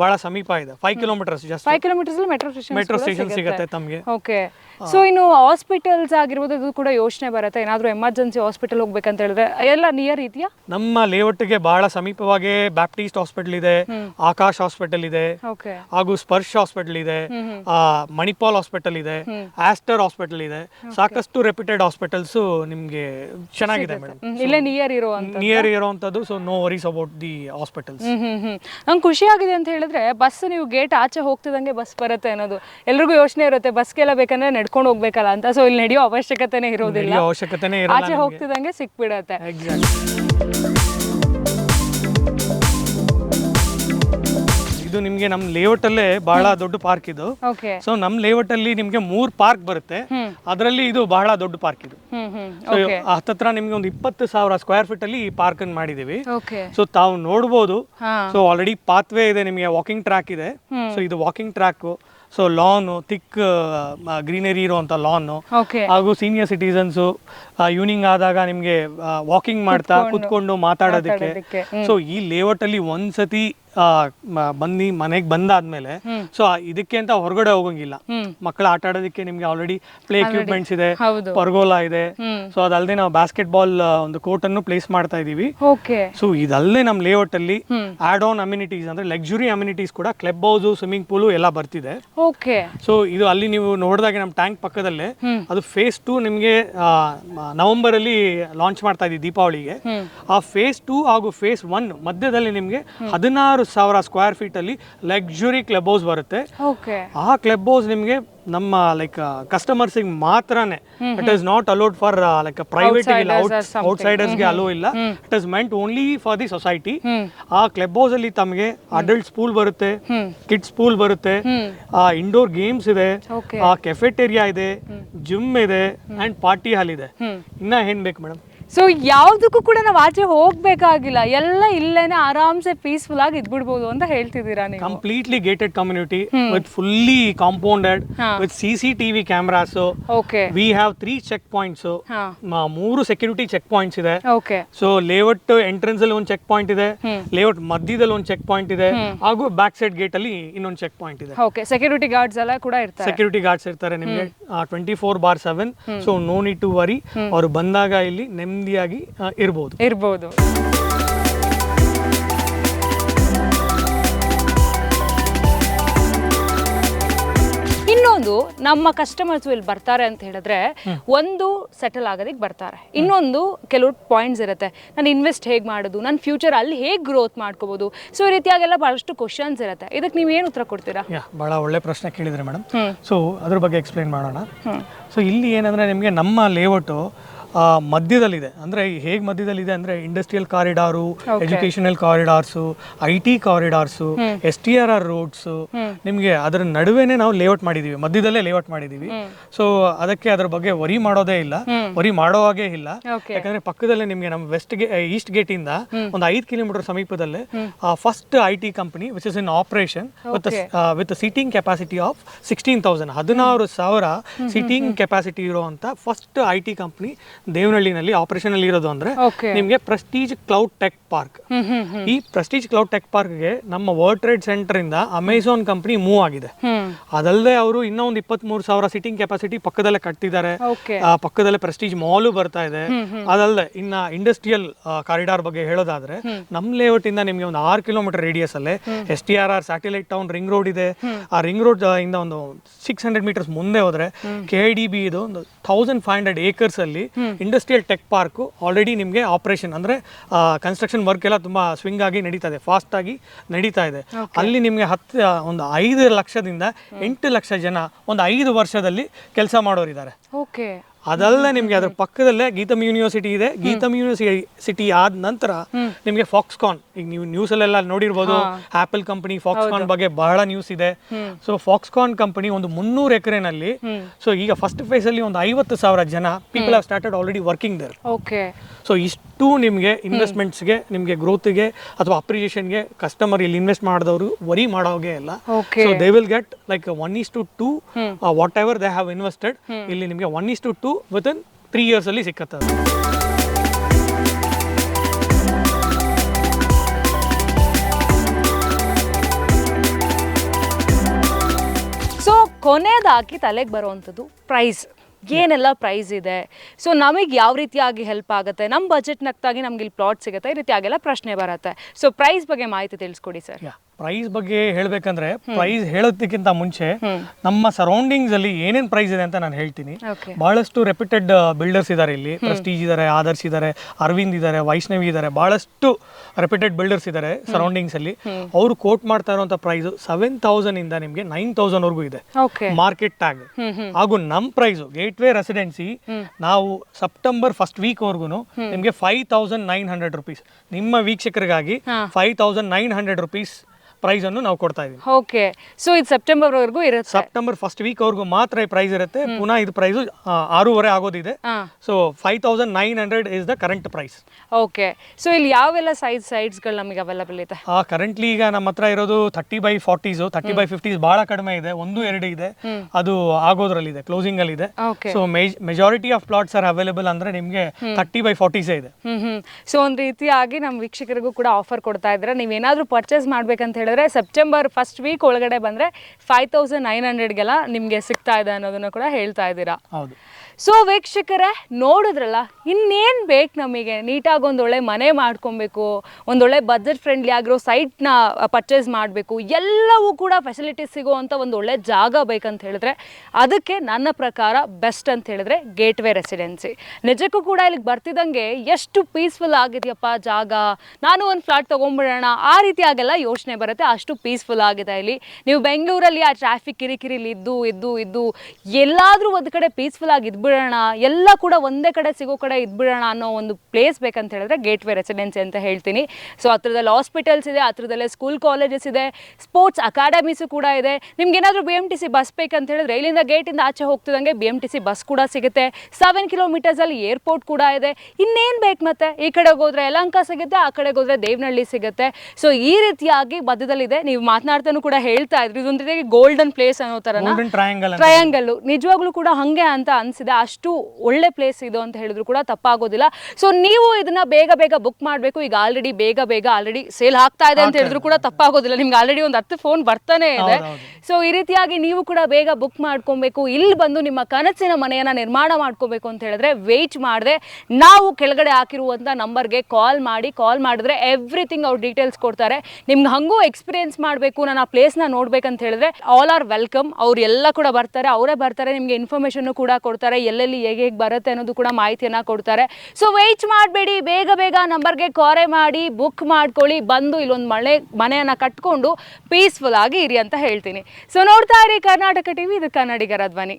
Speaker 1: ಬಹಳ ಸಮೀಪ ಇದೆ. Five kilometres just
Speaker 2: five kilometres metro station
Speaker 1: metro station ಸಿಗುತ್ತೆ. ತಮಗೆ.
Speaker 2: ಓಕೆ ಸೊ ಇನ್ನು ಹಾಸ್ಪಿಟಲ್ಸ್ ಆಗಿರ್ಬೋದು ಇದು ಕೂಡ ಯೋಚನೆ ಬರುತ್ತೆ. ಏನಾದರೂ ಎಮರ್ಜೆನ್ಸಿ ಹಾಸ್ಪಿಟಲ್ ಹೋಗ್ಬೇಕಂತ ಹೇಳಿದ್ರೆ ಎಲ್ಲ ನಿಯರ್ ಇದೆಯಾ?
Speaker 1: ನಮ್ಮ ಲೇಔಟ್ಗೆ ಬಹಳ ಸಮೀಪವಾಗಿ ಬ್ಯಾಪ್ಟಿಸ್ಟ್ ಹಾಸ್ಪಿಟಲ್ ಇದೆ ಆಕಾಶ್ ಹಾಸ್ಪಿಟಲ್ ಇದೆ ಹಾಗೂ ಸ್ಪರ್ಶ್ ಹಾಸ್ಪಿಟಲ್ ಇದೆ ಆ, ಮಣಿಪಾಲ್ ಹಾಸ್ಪಿಟಲ್ ಇದೆ ಆಸ್ಟರ್ ಹಾಸ್ಪಿಟಲ್ ಇದೆ. ಸಾಕಷ್ಟು ರೆಪ್ಯೂಟೆಡ್ ಹಾಸ್ಪಿಟಲ್ಸ್ ನಿಮಗೆ ಚೆನ್ನಾಗಿದೆ ಮೇಡಮ್
Speaker 2: ಇಲ್ಲೇ ನಿಯರ್ ಇರೋ ಅಂತ
Speaker 1: near ಇರೋವಂಥದ್ದು so no worries about the hospitals
Speaker 2: ನಂಗೆ ಖುಷಿ ಆಗಿದೆ ಅಂತ ಹೇಳಿದ್ರೆ ಬಸ್ ನೀವು ಗೇಟ್ ಆಚೆ ಹೋಗ್ತಿದಂಗೆ ಬಸ್ ಬರುತ್ತೆ ಅನ್ನೋದು. ಎಲ್ರಿಗೂ ಯೋಚನೆ ಇರುತ್ತೆ ಬಸ್ಗೆಲ್ಲ ಬೇಕಂದ್ರೆ ನಡ್ಕೊಂಡು ಹೋಗ್ಬೇಕಲ್ಲ ಅಂತ. ಸೊ ಇಲ್ಲಿ ನಡೆಯೋ ಅವಶ್ಯಕತೆನೇ ಇರೋದಿಲ್ಲ.
Speaker 1: ಅವಶ್ಯಕತೆ
Speaker 2: ಆಚೆ ಹೋಗ್ತಿದಂಗೆ ಸಿಕ್ಬಿಡತ್ತೆ.
Speaker 1: ಇದು ನಿಮ್ಗೆ ನಮ್ ಲೇಔಟ್ ಅಲ್ಲೇ ಬಹಳ ದೊಡ್ಡ ಪಾರ್ಕ್ ಇದು.
Speaker 2: ಓಕೆ
Speaker 1: ಸೊ ನಮ್ ಲೇಔಟ್ ಅಲ್ಲಿ ನಿಮ್ಗೆ ಮೂರ್ ಪಾರ್ಕ್ ಬರುತ್ತೆ. ಅದರಲ್ಲಿ ಇದು ಬಹಳ ದೊಡ್ಡ ಪಾರ್ಕ್ ಇದು. ಹತ್ತತ್ರ ನಿಮ್ಗೆ ಒಂದು ಇಪ್ಪತ್ತು ಸಾವಿರ ಸ್ಕ್ವೇರ್ ಫೀಟ್ ಅಲ್ಲಿ ಈ ಪಾರ್ಕ್ ಅನ್ನು ಮಾಡಿದೀವಿ.
Speaker 2: ಓಕೆ
Speaker 1: ಸೊ ತಾವು ನೋಡ್ಬೋದು.
Speaker 2: ಹಾ.
Speaker 1: ಸೊ ಆಲ್ರೆಡಿ ಪಾತ್ವೇ ಇದೆ ನಿಮಗೆ ವಾಕಿಂಗ್ ಟ್ರ್ಯಾಕ್ ಇದೆ. ಸೊ ಇದು walking track so lawn thick greenery ಇರುವಂತ ಲಾನ್
Speaker 2: ಓಕೆ
Speaker 1: ಹಾಗೂ ಸೀನಿಯರ್ ಸಿಟಿಸನ್ಸ್ ಈವ್ನಿಂಗ್ ಆದಾಗ ನಿಮಗೆ ವಾಕಿಂಗ್ ಮಾಡ್ತಾ ಕುತ್ಕೊಂಡು ಮಾತಾಡೋದಕ್ಕೆ.
Speaker 2: ಮಾತಾಡೋದಕ್ಕೆ,
Speaker 1: ಸೊ ಈ ಲೇಔಟ್ ಅಲ್ಲಿ ಒಂದ್ಸತಿ ಬಂದು ಮನೆಗೆ ಬಂದಾದ್ಮೇಲೆ ಸೊ ಇದಕ್ಕೆ ಅಂತ ಹೊರಗಡೆ ಹೋಗಂಗಿಲ್ಲ. ಮಕ್ಕಳ ಆಟ ಆಡೋದಕ್ಕೆ ನಿಮ್ಗೆ ಆಲ್ರೆಡಿ ಪ್ಲೇ ಎಕ್ವಿಪ್ಮೆಂಟ್ಸ್ ಇದೆ ಪರ್ಗೋಲಾ ಇದೆ. ಸೊ ಅದಲ್ಲದೆ ನಾವು ಬಾಸ್ಕೆಟ್ ಬಾಲ್ ಒಂದು ಕೋರ್ಟ್ ಅನ್ನು ಪ್ಲೇಸ್ ಮಾಡ್ತಾ ಇದೀವಿ ಸೊ ಇದಲ್ಲದೆ ನಮ್ಮ ಲೇಔಟ್ ಅಲ್ಲಿ. ಆಡ್ ಆನ್ ಅಮ್ಯುನಿಟೀಸ್ ಅಂದ್ರೆ ಲಕ್ಸುರಿ ಅಮ್ಯುನಿಟೀಸ್ ಕೂಡ ಕ್ಲಬ್ ಹೌಸ್ ಸ್ವಿಮ್ಮಿಂಗ್ ಪೂಲ್ ಎಲ್ಲ ಬರ್ತಿದೆ. ಸೊ ಇದು ಅಲ್ಲಿ ನೀವು ನೋಡಿದಾಗ ನಮ್ಮ ಟ್ಯಾಂಕ್ ಪಕ್ಕದಲ್ಲೇ ಅದು ಫೇಸ್ ಟು ನಿಮಗೆ ನವೆಂಬರ್ ಅಲ್ಲಿ ಲಾಂಚ್ ಮಾಡ್ತಾ ಇದ್ದೀವಿ ದೀಪಾವಳಿಗೆ. ಆ ಫೇಸ್ ಟು ಹಾಗೂ ಫೇಸ್ ಒನ್ ಮಧ್ಯದಲ್ಲಿ ನಿಮಗೆ ಹದಿನಾರು ಸಾವಿರ ಸ್ಕ್ವೇರ್ ಫೀಟ್ ಅಲ್ಲಿ ಲಕ್ಸುರಿ ಕ್ಲಬ್ ಹೌಸ್ ಬರುತ್ತೆ.
Speaker 2: ಓಕೆ
Speaker 1: ಆ ಕ್ಲಬ್ ಹೌಸ್ ನಿಮಗೆ ನಮ್ಮ ಲೈಕ್ ಕಸ್ಟಮರ್ಸ್ ಮಾತ್ರನೇ. It is not allowed for like private ಇಲ್ಲ ಗೆ. ಅಲೋ ಇಲ್ಲ. It is meant only for the society ಆ ಕ್ಲಬ್ ಹೌಸ್ ಅಲ್ಲಿ ತಮಗೆ ಅಡಲ್ಟ್ಸ್ ಪೂಲ್ ಬರುತ್ತೆ ಕಿಡ್ಸ್ ಪೂಲ್ ಬರುತ್ತೆ ಆ ಇಂಡೋರ್ ಗೇಮ್ಸ್ ಇದೆ ಆ ಕೆಫೆಟೇರಿಯಾ ಇದೆ ಜಿಮ್ ಇದೆ ಅಂಡ್ ಪಾರ್ಟಿ ಹಾಲ್ ಇದೆ. ಇನ್ನ ಏನ್ ಬೇಕು ಮೇಡಮ್
Speaker 2: ಸೊ ಯಾವುದಕ್ಕೂ ಕೂಡ ನಾವು ಆಚೆ ಹೋಗ್ಬೇಕಾಗಿಲ್ಲ. ಎಲ್ಲ ಇಲ್ಲೇನೆ ಆರಾಮ್ಸೆ ಪೀಸ್ಫುಲ್ ಆಗಿ ಇದ್ಬಿಡ್ಬೋದು ಅಂತ ಹೇಳ್ತಿದ್ದೀರಾ ನೀವು?
Speaker 1: Completely gated community with fully compounded. With C C TV cameras
Speaker 2: okay
Speaker 1: we have three check points ಮೂರು ಸೆಕ್ಯೂರಿಟಿ ಚೆಕ್ ಪಾಯಿಂಟ್ಸ್ ಇದೆ.
Speaker 2: ಓಕೆ
Speaker 1: ಸೊ ಲೇಔಟ್ ಎಂಟ್ರೆನ್ಸ್ ಅಲ್ಲಿ ಒಂದು ಚೆಕ್ ಪಾಯಿಂಟ್ ಇದೆ ಲೇಔಟ್ ಮಧ್ಯದಲ್ಲಿ ಒಂದು ಚೆಕ್ ಪಾಯಿಂಟ್ ಇದೆ ಹಾಗೂ ಬ್ಯಾಕ್ ಸೈಡ್ ಗೇಟ್ ಅಲ್ಲಿ ಇನ್ನೊಂದು ಚೆಕ್ ಪಾಯಿಂಟ್ ಇದೆ.
Speaker 2: ಓಕೆ ಸೆಕ್ಯೂರಿಟಿ ಗಾರ್ಡ್ಸ್ ಎಲ್ಲ ಕೂಡ ಇರ್ತಾರೆ.
Speaker 1: ಸೆಕ್ಯೂರಿಟಿ ಗಾರ್ಡ್ಸ್ ಇರ್ತಾರೆ ನಿಮಗೆ. Twenty four bar seven so no need to worry ಅವ್ರು ಬಂದಾಗ ಇಲ್ಲಿ ನೆಮ್ಮದಿಯಾಗಿ ಆ, ಇರ್ಬೋದು.
Speaker 2: ಇರ್ಬೋದು. ಇನ್ನೊಂದು ನಮ್ಮ ಕಸ್ಟಮರ್ಸ್ ಇಲ್ಲಿ ಬರ್ತಾರೆ ಅಂತ ಹೇಳಿದ್ರೆ ಒಂದು ಸೆಟಲ್ ಆಗೋದಕ್ಕೆ ಬರ್ತಾರೆ. ಇನ್ನೊಂದು ಕೆಲವು ಪಾಯಿಂಟ್ಸ್ ಇರುತ್ತೆ. ನಾನು ಇನ್ವೆಸ್ಟ್ ಹೇಗೆ ಮಾಡೋದು? ನನ್ನ ಫ್ಯೂಚರ್ ಅಲ್ಲಿ ಹೇಗೆ ಗ್ರೋತ್ ಮಾಡ್ಕೋಬಹುದು ಸೊ ಈ ರೀತಿಯಾಗೆಲ್ಲ ಬಹಳಷ್ಟು ಕ್ವಶನ್ಸ್ ಇರುತ್ತೆ. ಇದಕ್ಕೆ ನೀವು ಏನು ಉತ್ತರ ಕೊಡ್ತೀರಾ?
Speaker 1: ಯಾ ಭಾಳ ಒಳ್ಳೆ ಪ್ರಶ್ನೆ ಕೇಳಿದ್ರೆ ಮೇಡಮ್. ಸೊ ಅದ್ರ ಬಗ್ಗೆ ಎಕ್ಸ್ಪ್ಲೈನ್ ಮಾಡೋಣ. ಸೊ ಇಲ್ಲಿ ಏನಂದ್ರೆ ನಿಮಗೆ ನಮ್ಮ ಲೇಔಟು ಮಧ್ಯದಲ್ಲಿದೆ. ಅಂದರೆ ಹೇಗೆ ಮಧ್ಯದಲ್ಲಿದೆ ಅಂದರೆ industrial corridor educational corridors I T corridors S T R R roads ನಿಮಗೆ ಅದರ ನಡುವೆನೆ ನಾವು ಲೇಔಟ್ ಮಾಡಿದ್ದೀವಿ ಮಧ್ಯದಲ್ಲೇ ಲೇಔಟ್ ಮಾಡಿದ್ದೀವಿ ಸೊ ಅದಕ್ಕೆ ಅದರ ಬಗ್ಗೆ ವರಿ ಮಾಡೋದೇ ಇಲ್ಲ. ವರಿ ಮಾಡೋ ಹಾಗೆ ಇಲ್ಲ. ಯಾಕಂದರೆ ಪಕ್ಕದಲ್ಲೇ ನಿಮಗೆ ನಮ್ಮ ವೆಸ್ಟ್ ಗೇ ಈಸ್ಟ್ ಗೇಟಿಂದ ಇಂದ ಒಂದು ಐದು ಕಿಲೋಮೀಟರ್ ಸಮೀಪದಲ್ಲೇ first I T company which is in operation with with seating capacity of sixteen thousand ಹದಿನಾರು ಸಾವಿರ ಸೀಟಿಂಗ್ ಕೆಪಾಸಿಟಿ ಇರುವಂತ ಫಸ್ಟ್ ಐ ಟಿ ಕಂಪನಿ ದೇವನಹಳ್ಳಿನಲ್ಲಿ ಆಪರೇಷನ್ ಅಲ್ಲಿ ಇರೋದು ಅಂದ್ರೆ ನಿಮಗೆ ಪ್ರೆಸ್ಟೀಜ್ ಕ್ಲೌಡ್ ಟೆಕ್ ಪಾರ್ಕ್ ಈ ಪ್ರೆಸ್ಟೀಜ್ ಕ್ಲೌಡ್ ಟೆಕ್ ಪಾರ್ಕ್ಗೆ ನಮ್ಮ ವರ್ಲ್ಡ್ ಟ್ರೇಡ್ ಸೆಂಟರ್ ಇಂದ ಅಮೆಝಾನ್ ಕಂಪನಿ ಮೂವ್ ಆಗಿದೆ. ಅದಲ್ಲದೆ ಅವರು ಇನ್ನೊಂದು ಒಂದು ಇಪ್ಪತ್ಮೂರು ಸಾವಿರ ಸಿಟಿಂಗ್ ಕೆಪಾಸಿಟಿ ಪಕ್ಕದಲ್ಲೇ ಕಟ್ತಿದ್ದಾರೆ ಆ, ಪಕ್ಕದಲ್ಲೇ ಪ್ರೆಸ್ಟೀಜ್ ಮಾಲು ಬರ್ತಾ ಇದೆ. ಅದಲ್ಲದೆ ಇನ್ನ ಇಂಡಸ್ಟ್ರಿಯಲ್ ಕಾರಿಡಾರ್ ಬಗ್ಗೆ ಹೇಳೋದಾದ್ರೆ ನಮ್ ಲೇಔಟ್ ಇಂದ ನಿಮ್ಗೆ ಒಂದು ಆರು ಕಿಲೋಮೀಟರ್ ರೇಡಿಯಸ್ ಅಲ್ಲೇ S T R R satellite town ring road ಇದೆ. ಆ ರಿಂಗ್ ರೋಡ್ ಇಂದ ಒಂದು ಸಿಕ್ಸ್ ಹಂಡ್ರೆಡ್ ಮೀಟರ್ಸ್ ಮುಂದೆ ಹೋದ್ರೆ ಕೆ ಡಿ ಬಿ ಇದು ಒಂದು ಥೌಸಂಡ್ ಫೈವ್ ಹಂಡ್ರೆಡ್ ಏಕರ್ಸ್ ಅಲ್ಲಿ ಇಂಡಸ್ಟ್ರಿಯಲ್ ಟೆಕ್ ಪಾರ್ಕು ಆಲ್ರೆಡಿ ನಿಮಗೆ ಆಪರೇಷನ್ ಅಂದ್ರೆ ಕನ್ಸ್ಟ್ರಕ್ಷನ್ ವರ್ಕ್ ಎಲ್ಲ ತುಂಬಾ ಸ್ವಿಂಗ್ ಆಗಿ ನಡೀತಾ ಇದೆ ಫಾಸ್ಟ್ ಆಗಿ ನಡೀತಾ ಇದೆ. ಅಲ್ಲಿ ನಿಮಗೆ ಹತ್ತು ಒಂದು ಐದು ಲಕ್ಷದಿಂದ ಎಂಟು ಲಕ್ಷ ಜನ ಒಂದು ಐದು ವರ್ಷದಲ್ಲಿ ಕೆಲಸ ಮಾಡೋರಿದ್ದಾರೆ.
Speaker 2: ಓಕೆ
Speaker 1: ಅದಲ್ಲದೆ ನಿಮ್ಗೆ ಅದ್ರ ಪಕ್ಕದಲ್ಲೇ ಗೀತಮ್ ಯೂನಿವರ್ಸಿಟಿ ಇದೆ. ಗೀತಮ್ ಯೂನಿವರ್ಸಿಟಿ ಆದ ನಂತರ ನಿಮ್ಗೆ ಫಾಕ್ಸ್ಕಾನ್ ಈಗ ನೀವು ನ್ಯೂಸ್ ಅಲ್ಲೆಲ್ಲ ನೋಡಿರ್ಬೋದು ಆಪಲ್ ಕಂಪನಿ ಫಾಕ್ಸ್ಕಾನ್ ಬಗ್ಗೆ ಬಹಳ ನ್ಯೂಸ್ ಇದೆ. ಸೊ ಫಾಕ್ಸ್ಕಾನ್ ಕಂಪನಿ ಒಂದು ಮುನ್ನೂರು ಎಕರೆನಲ್ಲಿ ಸೊ ಈಗ ಫಸ್ಟ್ ಫೇಸ್ ಅಲ್ಲಿ ಒಂದು ಐವತ್ತು ಸಾವಿರ ಜನ people have started already working there
Speaker 2: okay
Speaker 1: so ಇಷ್ಟು ನಿಮಗೆ ಇನ್ವೆಸ್ಟ್ಮೆಂಟ್ಸ್ಗೆ ನಿಮಗೆ ಗ್ರೋತ್ಗೆ ಅಥವಾ ಅಪ್ರಿಸಿಯೇಷನ್ಗೆ ಕಸ್ಟಮರ್ ಇಲ್ಲಿ ಇನ್ವೆಸ್ಟ್ ಮಾಡಿದವರು ವರಿ ಮಾಡೋಗೆ ಇಲ್ಲ. So they will get like one is to two whatever they have invested ಇಲ್ಲಿ ನಿಮಗೆ one is to two within three years ಅಲ್ಲಿ ಸಿಕ್ಕತ್ತೆ.
Speaker 2: ಸೊ ಕೊನೆಯದಾಗಿ ತಲೆಗೆ ಬರುವಂಥದ್ದು ಪ್ರೈಸ್ ಏನೆಲ್ಲ ಪ್ರೈಸ್ ಇದೆ? ಸೊ ನಮಗೆ ಯಾವ ರೀತಿಯಾಗಿ ಹೆಲ್ಪ್ ಆಗುತ್ತೆ? ನಮ್ಮ ಬಜೆಟ್ ನಕ್ತಾಗಿ ನಮ್ಗೆ ಇಲ್ಲಿ ಪ್ಲಾಟ್ ಸಿಗುತ್ತೆ. ಈ ರೀತಿಯಾಗೆಲ್ಲ ಪ್ರಶ್ನೆ ಬರುತ್ತೆ. ಸೊ ಪ್ರೈಸ್ ಬಗ್ಗೆ ಮಾಹಿತಿ ತಿಳಿಸ್ಕೊಡಿ ಸರ್.
Speaker 1: ಪ್ರೈಸ್ ಬಗ್ಗೆ ಹೇಳಬೇಕಂದ್ರೆ ಪ್ರೈಸ್ ಹೇಳೋದಕ್ಕಿಂತ ಮುಂಚೆ ನಮ್ಮ ಸರೌಂಡಿಂಗ್ಸ್ ಅಲ್ಲಿ ಏನೇನ್ ಪ್ರೈಸ್ ಇದೆ ಅಂತ ನಾನು ಹೇಳ್ತೀನಿ. ಬಹಳಷ್ಟು ರೆಪ್ಯೂಟೆಡ್ ಬಿಲ್ಡರ್ಸ್ ಇದ್ದಾರೆ ಇಲ್ಲಿ. ಪ್ರೆಸ್ಟೀಜ್ ಇದ್ದಾರೆ ಆದರ್ಶ್ ಇದ್ದಾರೆ ಅರವಿಂದ್ ಇದ್ದಾರೆ ವೈಷ್ಣವಿ ಇದ್ದಾರೆ ಬಹಳಷ್ಟು ರೆಪ್ಯೂಟೆಡ್ ಬಿಲ್ಡರ್ಸ್ ಇದ್ದಾರೆ ಸರೌಂಡಿಂಗ್ಸ್ ಅಲ್ಲಿ. ಅವರು ಕೋಟ್ ಮಾಡ್ತಾ ಇರುವಂತ ಪ್ರೈಸ್ ಸೆವೆನ್ ತೌಸಂಡ್ ಇಂದ ನಿಮಗೆ ನೈನ್ ತೌಸಂಡ್ ವರ್ಗೂ ಇದೆ. ಮಾರ್ಕೆಟ್ ಟ್ಯಾಗ್ ಹಾಗೂ ನಮ್ ಪ್ರೈಸ್ ಗೇಟ್ ವೇ ರೆಸಿಡೆನ್ಸಿ ನಾವು ಸೆಪ್ಟೆಂಬರ್ ಫಸ್ಟ್ ವೀಕ್ ವರ್ಗು ನಿಮಗೆ five thousand nine hundred rupees ನಿಮ್ಮ ವೀಕ್ಷಕರಿಗಾಗಿ. Five thousand nine hundred rupees price ಅನ್ನು ನಾವು ಕೊಡ್ತಾ ಇದೀವಿ
Speaker 2: ಓಕೆ ಸೊ ಇದು ಸೆಪ್ಟೆಂಬರ್ವರೆಗೂ ಇರುತ್ತೆ.
Speaker 1: ಸೆಪ್ಟೆಂಬರ್ ಫಸ್ಟ್ ವೀಕ್ ಅವ್ರಿಗೂ ಮಾತ್ರ ಈ ಪ್ರೈಸ್ ಇರುತ್ತೆ. ಪುನಃ ಇದು ಪ್ರೈಸ್ ಆರೂವರೆ ಆಗೋದಿದೆ. So five thousand nine hundred is the current price
Speaker 2: okay so ಇಲ್ಲಿ ಯಾವೆಲ್ಲ ಸೈಜ್ ಸೈಡ್ಸ್ಗಳು ನಮಗೆ ಅವೈಲಬಲ್ ಇದೆ?
Speaker 1: ಆ ಕರೆಂಟ್ಲಿ ಈಗ ನಮ್ಮ ಹತ್ರ ಇರೋದು thirty by forties thirty by fifties ಬಹಳ ಕಡಿಮೆ ಇದೆ. ಒಂದು ಎರಡು ಇದೆ. ಅದು ಆಗೋದ್ರಲ್ಲಿದೆ ಕ್ಲೋಸಿಂಗ್ ಅಲ್ಲಿ ಇದೆ so majority of plots are available ಅಂದ್ರೆ ನಿಮಗೆ ಥರ್ಟಿ ಬೈ ಫಾರ್ಟೀಸೇ ಇದೆ.
Speaker 2: ಸೊ ಒಂದು ರೀತಿಯಾಗಿ ನಮ್ಮ ವೀಕ್ಷಕರಿಗೂ ಕೂಡ ಆಫರ್ ಕೊಡ್ತಾ ಇದ್ರೆ ನೀವೇನಾದ್ರೂ ಪರ್ಚೇಸ್ ಮಾಡ್ಬೇಕಂತ ಹೇಳಿದ್ರೆ ಸೆಪ್ಟೆಂಬರ್ ಫಸ್ಟ್ ವೀಕ್ ಒಳಗಡೆ ಬಂದ್ರೆ ಫೈವ್ ತೌಸಂಡ್ ನೈನ್ ಹಂಡ್ರೆಡ್ಗೆಲ್ಲ ನಿಮಗೆ ಸಿಗ್ತಾ ಇದೆ ಅನ್ನೋದನ್ನ ಕೂಡ ಹೇಳ್ತಾ ಇದ್ದೀರಾ.
Speaker 1: ಹೌದು.
Speaker 2: ಸೊ ವೀಕ್ಷಕರೇ, ನೋಡಿದ್ರಲ್ಲ, ಇನ್ನೇನು ಬೇಕು ನಮಗೆ? ನೀಟಾಗಿ ಒಂದೊಳ್ಳೆ ಮನೆ ಮಾಡ್ಕೊಬೇಕು, ಒಂದೊಳ್ಳೆ ಬಜೆಟ್ ಫ್ರೆಂಡ್ಲಿ ಆಗಿರೋ ಸೈಟ್ನ ಪರ್ಚೇಸ್ ಮಾಡಬೇಕು, ಎಲ್ಲವೂ ಕೂಡ ಫೆಸಿಲಿಟೀಸ್ ಸಿಗುವಂಥ ಒಂದು ಒಳ್ಳೆ ಜಾಗ ಬೇಕಂತ ಹೇಳಿದ್ರೆ, ಅದಕ್ಕೆ ನನ್ನ ಪ್ರಕಾರ ಬೆಸ್ಟ್ ಅಂತ ಹೇಳಿದ್ರೆ ಗೇಟ್ವೇ ರೆಸಿಡೆನ್ಸಿ ನಿಜಕ್ಕೂ ಕೂಡ ಇಲ್ಲಿಗೆ ಬರ್ತಿದ್ದಂಗೆ ಎಷ್ಟು ಪೀಸ್ಫುಲ್ ಆಗಿದೆಯಪ್ಪ ಜಾಗ? ನಾನು ಒಂದು ಫ್ಲಾಟ್ ತೊಗೊಂಡ್ಬಿಡೋಣ, ಆ ರೀತಿಯಾಗೆಲ್ಲ ಯೋಚನೆ ಬರುತ್ತೆ, ಅಷ್ಟು ಪೀಸ್ಫುಲ್ ಆಗಿದೆ ಇಲ್ಲಿ. ನೀವು ಬೆಂಗಳೂರಲ್ಲಿ ಆ ಟ್ರಾಫಿಕ್ ಕಿರಿಕಿರಿಲಿ ಇದ್ದು ಇದ್ದು ಇದ್ದು, ಎಲ್ಲಾದರೂ ಒಂದು ಕಡೆ ಪೀಸ್ಫುಲ್ ಆಗಿ ಇದ್ಬಿಡೋಣ ಎಲ್ಲ ಕೂಡ ಒಂದೇ ಕಡೆ ಸಿಗೋ ಕಡೆ ಇದ್ಬಿಡೋಣ ಅನ್ನೋ ಒಂದು ಪ್ಲೇಸ್ ಬೇಕಂತ ಹೇಳಿದ್ರೆ ಗೇಟ್ ವೇ ರೆಸಿಡೆನ್ಸಿ ಅಂತ ಹೇಳ್ತೀನಿ. ಸೊ ಹತ್ರದಲ್ಲಿ ಹಾಸ್ಪಿಟಲ್ಸ್ ಇದೆ ಹತ್ರದಲ್ಲೇ ಸ್ಕೂಲ್ ಕಾಲೇಜಸ್ ಇದೆ ಸ್ಪೋರ್ಟ್ಸ್ ಅಕಾಡೆಮೀಸು ಕೂಡ ಇದೆ. ನಿಮ್ಗೆ ಏನಾದರೂ B M T C bus ಬೇಕಂತ ಹೇಳಿದ್ರೆ ಇಲ್ಲಿಂದ ಗೇಟಿಂದ ಆಚೆ ಹೋಗ್ತಿದಂಗೆ B M T C bus ಕೂಡ ಸಿಗುತ್ತೆ. ಸೆವೆನ್ ಕಿಲೋಮೀಟರ್ಸಲ್ಲಿ ಏರ್ಪೋರ್ಟ್ ಕೂಡ ಇದೆ. ಇನ್ನೇನು ಬೇಕು ಮತ್ತೆ? ಈ ಕಡೆ ಹೋದ್ರೆ ಯಲಂಕ ಸಿಗುತ್ತೆ ಆ ಕಡೆಗೆ ಹೋದ್ರೆ ದೇವನಹಳ್ಳಿ ಸಿಗುತ್ತೆ. ಸೊ ಈ ರೀತಿಯಾಗಿ ಮಧ್ಯದಲ್ಲಿದೆ. ನೀವು ಮಾತನಾಡ್ತಾನು ಕೂಡ ಹೇಳ್ತಾ ಇದ್ರಿ. ಇದೊಂದು ರೀತಿಯಾಗಿ ಗೋಲ್ಡನ್ ಪ್ಲೇಸ್ ಅನ್ನೋ
Speaker 1: ಥರ ಟ್ರಯಾಂಗಲ್
Speaker 2: ನಿಜವಾಗ್ಲೂ ಕೂಡ ಹಂಗೆ ಅಂತ ಅನ್ಸಿದೆ. ಅಷ್ಟು ಒಳ್ಳೆ ಪ್ಲೇಸ್ ಇದು ಅಂತ ಹೇಳಿದ್ರು ಕೂಡ ತಪ್ಪಾಗೋದಿಲ್ಲ. ಸೊ ನೀವು ಇದನ್ನ ಬೇಗ ಬೇಗ ಬುಕ್ ಮಾಡಬೇಕು. ಈಗ ಆಲ್ರೆಡಿ ಬೇಗ ಬೇಗ ಆಲ್ರೆಡಿ ಸೇಲ್ ಆಗ್ತಾ ಇದೆ ಅಂತ ಹೇಳಿದ್ರು ಕೂಡ ತಪ್ಪಾಗೋದಿಲ್ಲ. ನಿಮ್ಗೆ ಆಲ್ರೆಡಿ ಒಂದು ಹತ್ತು ಫೋನ್ ಬರ್ತಾನೆ ಇದೆ. ಸೊ ಈ ರೀತಿಯಾಗಿ ನೀವು ಕೂಡ ಬೇಗ ಬುಕ್ ಮಾಡ್ಕೊಬೇಕು. ಇಲ್ಲಿ ಬಂದು ನಿಮ್ಮ ಕನಸಿನ ಮನೆಯನ್ನ ನಿರ್ಮಾಣ ಮಾಡ್ಕೋಬೇಕು ಅಂತ ಹೇಳಿದ್ರೆ ವೆಯ್ಟ್ ಮಾಡದೆ. ನಾವು ಕೆಳಗಡೆ ಹಾಕಿರುವಂತ ನಂಬರ್ಗೆ ಕಾಲ್ ಮಾಡಿ ಕಾಲ್ ಮಾಡಿದ್ರೆ ಎವ್ರಿಥಿಂಗ್ ಅವ್ರು ಡೀಟೇಲ್ಸ್ ಕೊಡ್ತಾರೆ. ನಿಮ್ಗೆ ಹಂಗೂ ಎಕ್ಸ್ಪೀರಿಯನ್ಸ್ ಮಾಡಬೇಕು. ನಾನು ಆ ಪ್ಲೇಸ್ನ ನೋಡ್ಬೇಕಂತ ಹೇಳಿದ್ರೆ ಆಲ್ ಆರ್ ವೆಲ್ಕಮ್ ಅವ್ರು ಎಲ್ಲ ಕೂಡ ಬರ್ತಾರೆ. ಅವರೇ ಬರ್ತಾರೆ. ನಿಮಗೆ ಇನ್ಫಾರ್ಮೇಷನ್ ಕೂಡ ಕೊಡ್ತಾರೆ. ಎಲ್ಲೆಲ್ಲಿ ಹೇಗೆ ಹೇಗೆ ಬರುತ್ತೆ ಅನ್ನೋದು ಕೂಡ ಮಾಹಿತಿಯನ್ನು ಕೊಡ್ತಾರೆ. ಸೊ ವೆಯ್ಟ್ ಮಾಡಬೇಡಿ. ಬೇಗ ಬೇಗ ನಂಬರ್ಗೆ ಕೋರೆ ಮಾಡಿ ಬುಕ್ ಮಾಡ್ಕೊಳ್ಳಿ. ಬಂದು ಇಲ್ಲೊಂದು ಮಳೆ, ಮನೆಯನ್ನ ಕಟ್ಕೊಂಡು ಪೀಸ್ಫುಲ್ ಆಗಿ ಇರಿ ಅಂತ ಹೇಳ್ತೀನಿ. ಸೊ ನೋಡ್ತಾ ಇರಿ ಕರ್ನಾಟಕ ಟಿವಿ ಇದು ಕನ್ನಡಿಗರ ಧ್ವನಿ.